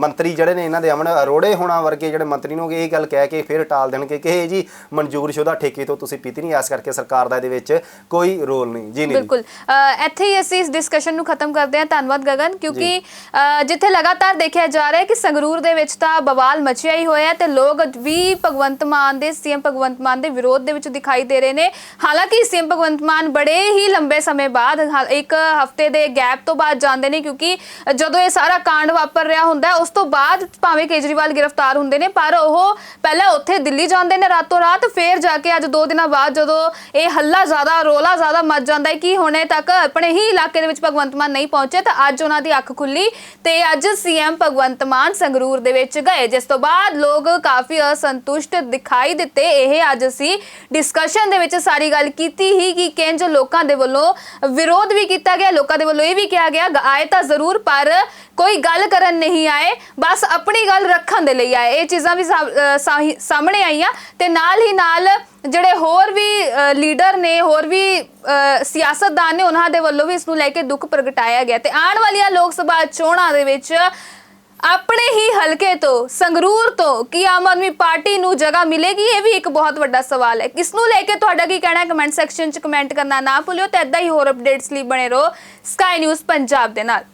ਮੰਤਰੀ ਜਿਹੜੇ ਨੇ ਇਹਨਾਂ ਦੇ ਅਮਨ ਅਰੋੜੇ ਹੋਣਾ ਵਰਗੇ ਜਿਹੜੇ ਮੰਤਰੀ ਨੂੰ ਇਹ ਗੱਲ ਕਹਿ ਕੇ ਫਿਰ ਟਾਲ ਦੇਣਗੇ ਕਿ ਇਹ ਜੀ ਮਨਜ਼ੂਰਸ਼ੁਦਾ ਠੇਕੇ ਤੋਂ ਤੁਸੀਂ ਪੀਤੀ ਨਹੀਂ ਇਸ ਕਰਕੇ ਸਰਕਾਰ ਦਾ ਇਹਦੇ ਵਿੱਚ ਕੋਈ ਰੋਲ ਨਹੀਂ। ਜੀ ਨਹੀਂ। ਬਿਲਕੁਲ। ਇੱਥੇ ਹੀ ਅਸੀਂ ਇਸ ਡਿਸਕਸ਼ਨ ਨੂੰ ਖਤਮ ਕਰਦੇ ਹਾਂ। ਧੰਨਵਾਦ ਗਗਨ ਕਿਉਂਕਿ ਜਿੱਥੇ ਲਗਾਤਾਰ ਦੇਖਿਆ ਜਾ ਰਿਹਾ ਹੈ ਕਿ ਸੰਗਰੂਰ ਦੇ ਵਿੱਚ ਤਾਂ ਬਵਾਲ ਮਚਿਆ ਹੀ ਹੋਇਆ ਤੇ ਲੋਕ ਵੀ ਭਗਵੰਤ ਮਾਨ ਦੇ, ਸੀਐਮ ਭਗਵੰਤ ਮਾਨ ਦੇ ਵਿਰੋਧ ਦੇ ਵਿੱਚ ਦਿਖਾਈ ਦੇ ਰਹੇ ਨੇ। ਹਾਲਾਂਕਿ ਸੀਐਮ ਭਗਵੰਤ ਮਾਨ ਬੜੇ ਹੀ ਲੰਬੇ ਸਮੇਂ ਬਾਅਦ ਇੱਕ ਹਫ਼ਤੇ ਦੇ ਗੈਪ ਤੋਂ ਬਾਅਦ ਜਾਂਦੇ ਨੇ ਕਿਉਂਕਿ ਜਦੋਂ ਇਹ ਸਾਰਾ ਕਾਂਡ ਵਾਪਰ ਰਿਹਾ ਹੁੰਦਾ, ਉਸ ਤੋਂ ਬਾਅਦ ਭਾਵੇਂ ਕੇਜਰੀਵਾਲ ਗ੍ਰਿਫਤਾਰ ਹੁੰਦੇ ਨੇ, ਪਰ ਉਹ ਪਹਿਲਾਂ ਉੱਥੇ ਦਿੱਲੀ ਜਾਂਦੇ ਨੇ ਰਾਤੋਂ ਰਾਤ, ਫੇਰ ਜਾ ਕੇ ਅੱਜ 2 ਦਿਨਾਂ ਬਾਅਦ ਜਦੋਂ ਇਹ ਹੱਲਾ ਜ਼ਿਆਦਾ, ਰੋਲਾ ਜ਼ਿਆਦਾ ਮਚ ਜਾਂਦਾ ਹੈ ਕਿ ਹੁਣੇ ਤੱਕ ਆਪਣੇ ਹੀ ਇਲਾਕੇ ਦੇ ਵਿੱਚ ਭਗਵੰਤ ਮਾਨ ਨਹੀਂ ਪਹੁੰਚੇ, ਤਾਂ ਅੱਜ ਉਹਨਾਂ ਦੀ ਅੱਖ ਖੁੱਲੀ ਤੇ ਅੱਜ ਸੀਐਮ ਭਗਵੰਤ ਮਾਨ ਸੰਗਰੂਰ ਦੇ ਵਿੱਚ ਗਏ। ਜਿਸ ਤੋਂ ਬਾਅਦ ਲੋਕ ਕਾਫੀ ਅਸੰਤੁਸ਼ਟ ਦਿਖਾਈ ਦਿੱਤੇ। ਇਹ ਅੱਜ ਅਸੀਂ ਡਿਸਕਸ਼ਨ ਦੇ ਵਿੱਚ ਸਾਰੀ ਗੱਲ ਕੀਤੀ ਹੀ ਕਿ ਕਿੰਜ ਲੋਕਾਂ ਦੇ ਵੱਲੋਂ ਵਿਰੋਧ ਵੀ ਕੀਤਾ ਗਿਆ। ਲੋਕਾਂ ਦੇ ਵੱਲੋਂ ਇਹ ਵੀ ਕਿਹਾ ਗਿਆ ਆਏ ਤਾਂ ਜ਼ਰੂਰ ਪਰ ਕੋਈ ਗੱਲ ਕਰਨ ਨਹੀਂ ਆਏ। ਬਸ ਆਪਣੀ ਗੱਲ ਰੱਖਣ ਦੇ ਲਈ ਆਏ। ਇਹ ਚੀਜ਼ਾਂ ਵੀ ਸਾਹਮਣੇ ਆਈਆਂ ਤੇ ਨਾਲ ਹੀ ਨਾਲ ਜਿਹੜੇ ਹੋਰ ਵੀ ਲੀਡਰ ਨੇ ਹੋਰ ਵੀ ਅ, ਸਿਆਸਤਦਾਨ ਨੇ ਉਹਨਾਂ ਦੇ ਵੱਲੋਂ ਵੀ ਇਸ ਨੂੰ ਲੈ ਕੇ ਦੁੱਖ ਪ੍ਰਗਟਾਇਆ ਗਿਆ। ਤੇ ਆਉਣ ਵਾਲੀਆਂ ਲੋਕ ਸਭਾ ਚੋਣਾਂ ਦੇ ਵਿੱਚ ਆਪਣੇ ਹੀ ਹਲਕੇ ਤੋਂ, ਸੰਗਰੂਰ ਤੋਂ ਕੀ ਆਮ ਆਦਮੀ ਪਾਰਟੀ ਨੂੰ ਜਗ੍ਹਾ ਮਿਲੇਗੀ? ਇਹ ਵੀ ਇੱਕ ਬਹੁਤ ਵੱਡਾ ਸਵਾਲ ਹੈ। ਕਿਸ ਨੂੰ ਲੈ ਕੇ ਤੁਹਾਡਾ ਕੀ ਕਹਿਣਾ ਹੈ? ਕਮੈਂਟ ਸੈਕਸ਼ਨ 'ਚ ਕਮੈਂਟ ਕਰਨਾ ਨਾ ਭੁੱਲਿਓ ਤੇ ਇਦਾਂ ਹੀ ਹੋਰ ਅਪਡੇਟਸ ਲਈ ਬਣੇ ਰਹੋ। ਸਕਾਈ ਨਿਊਜ਼ ਪੰਜਾਬ ਦੇ ਨਾਲ।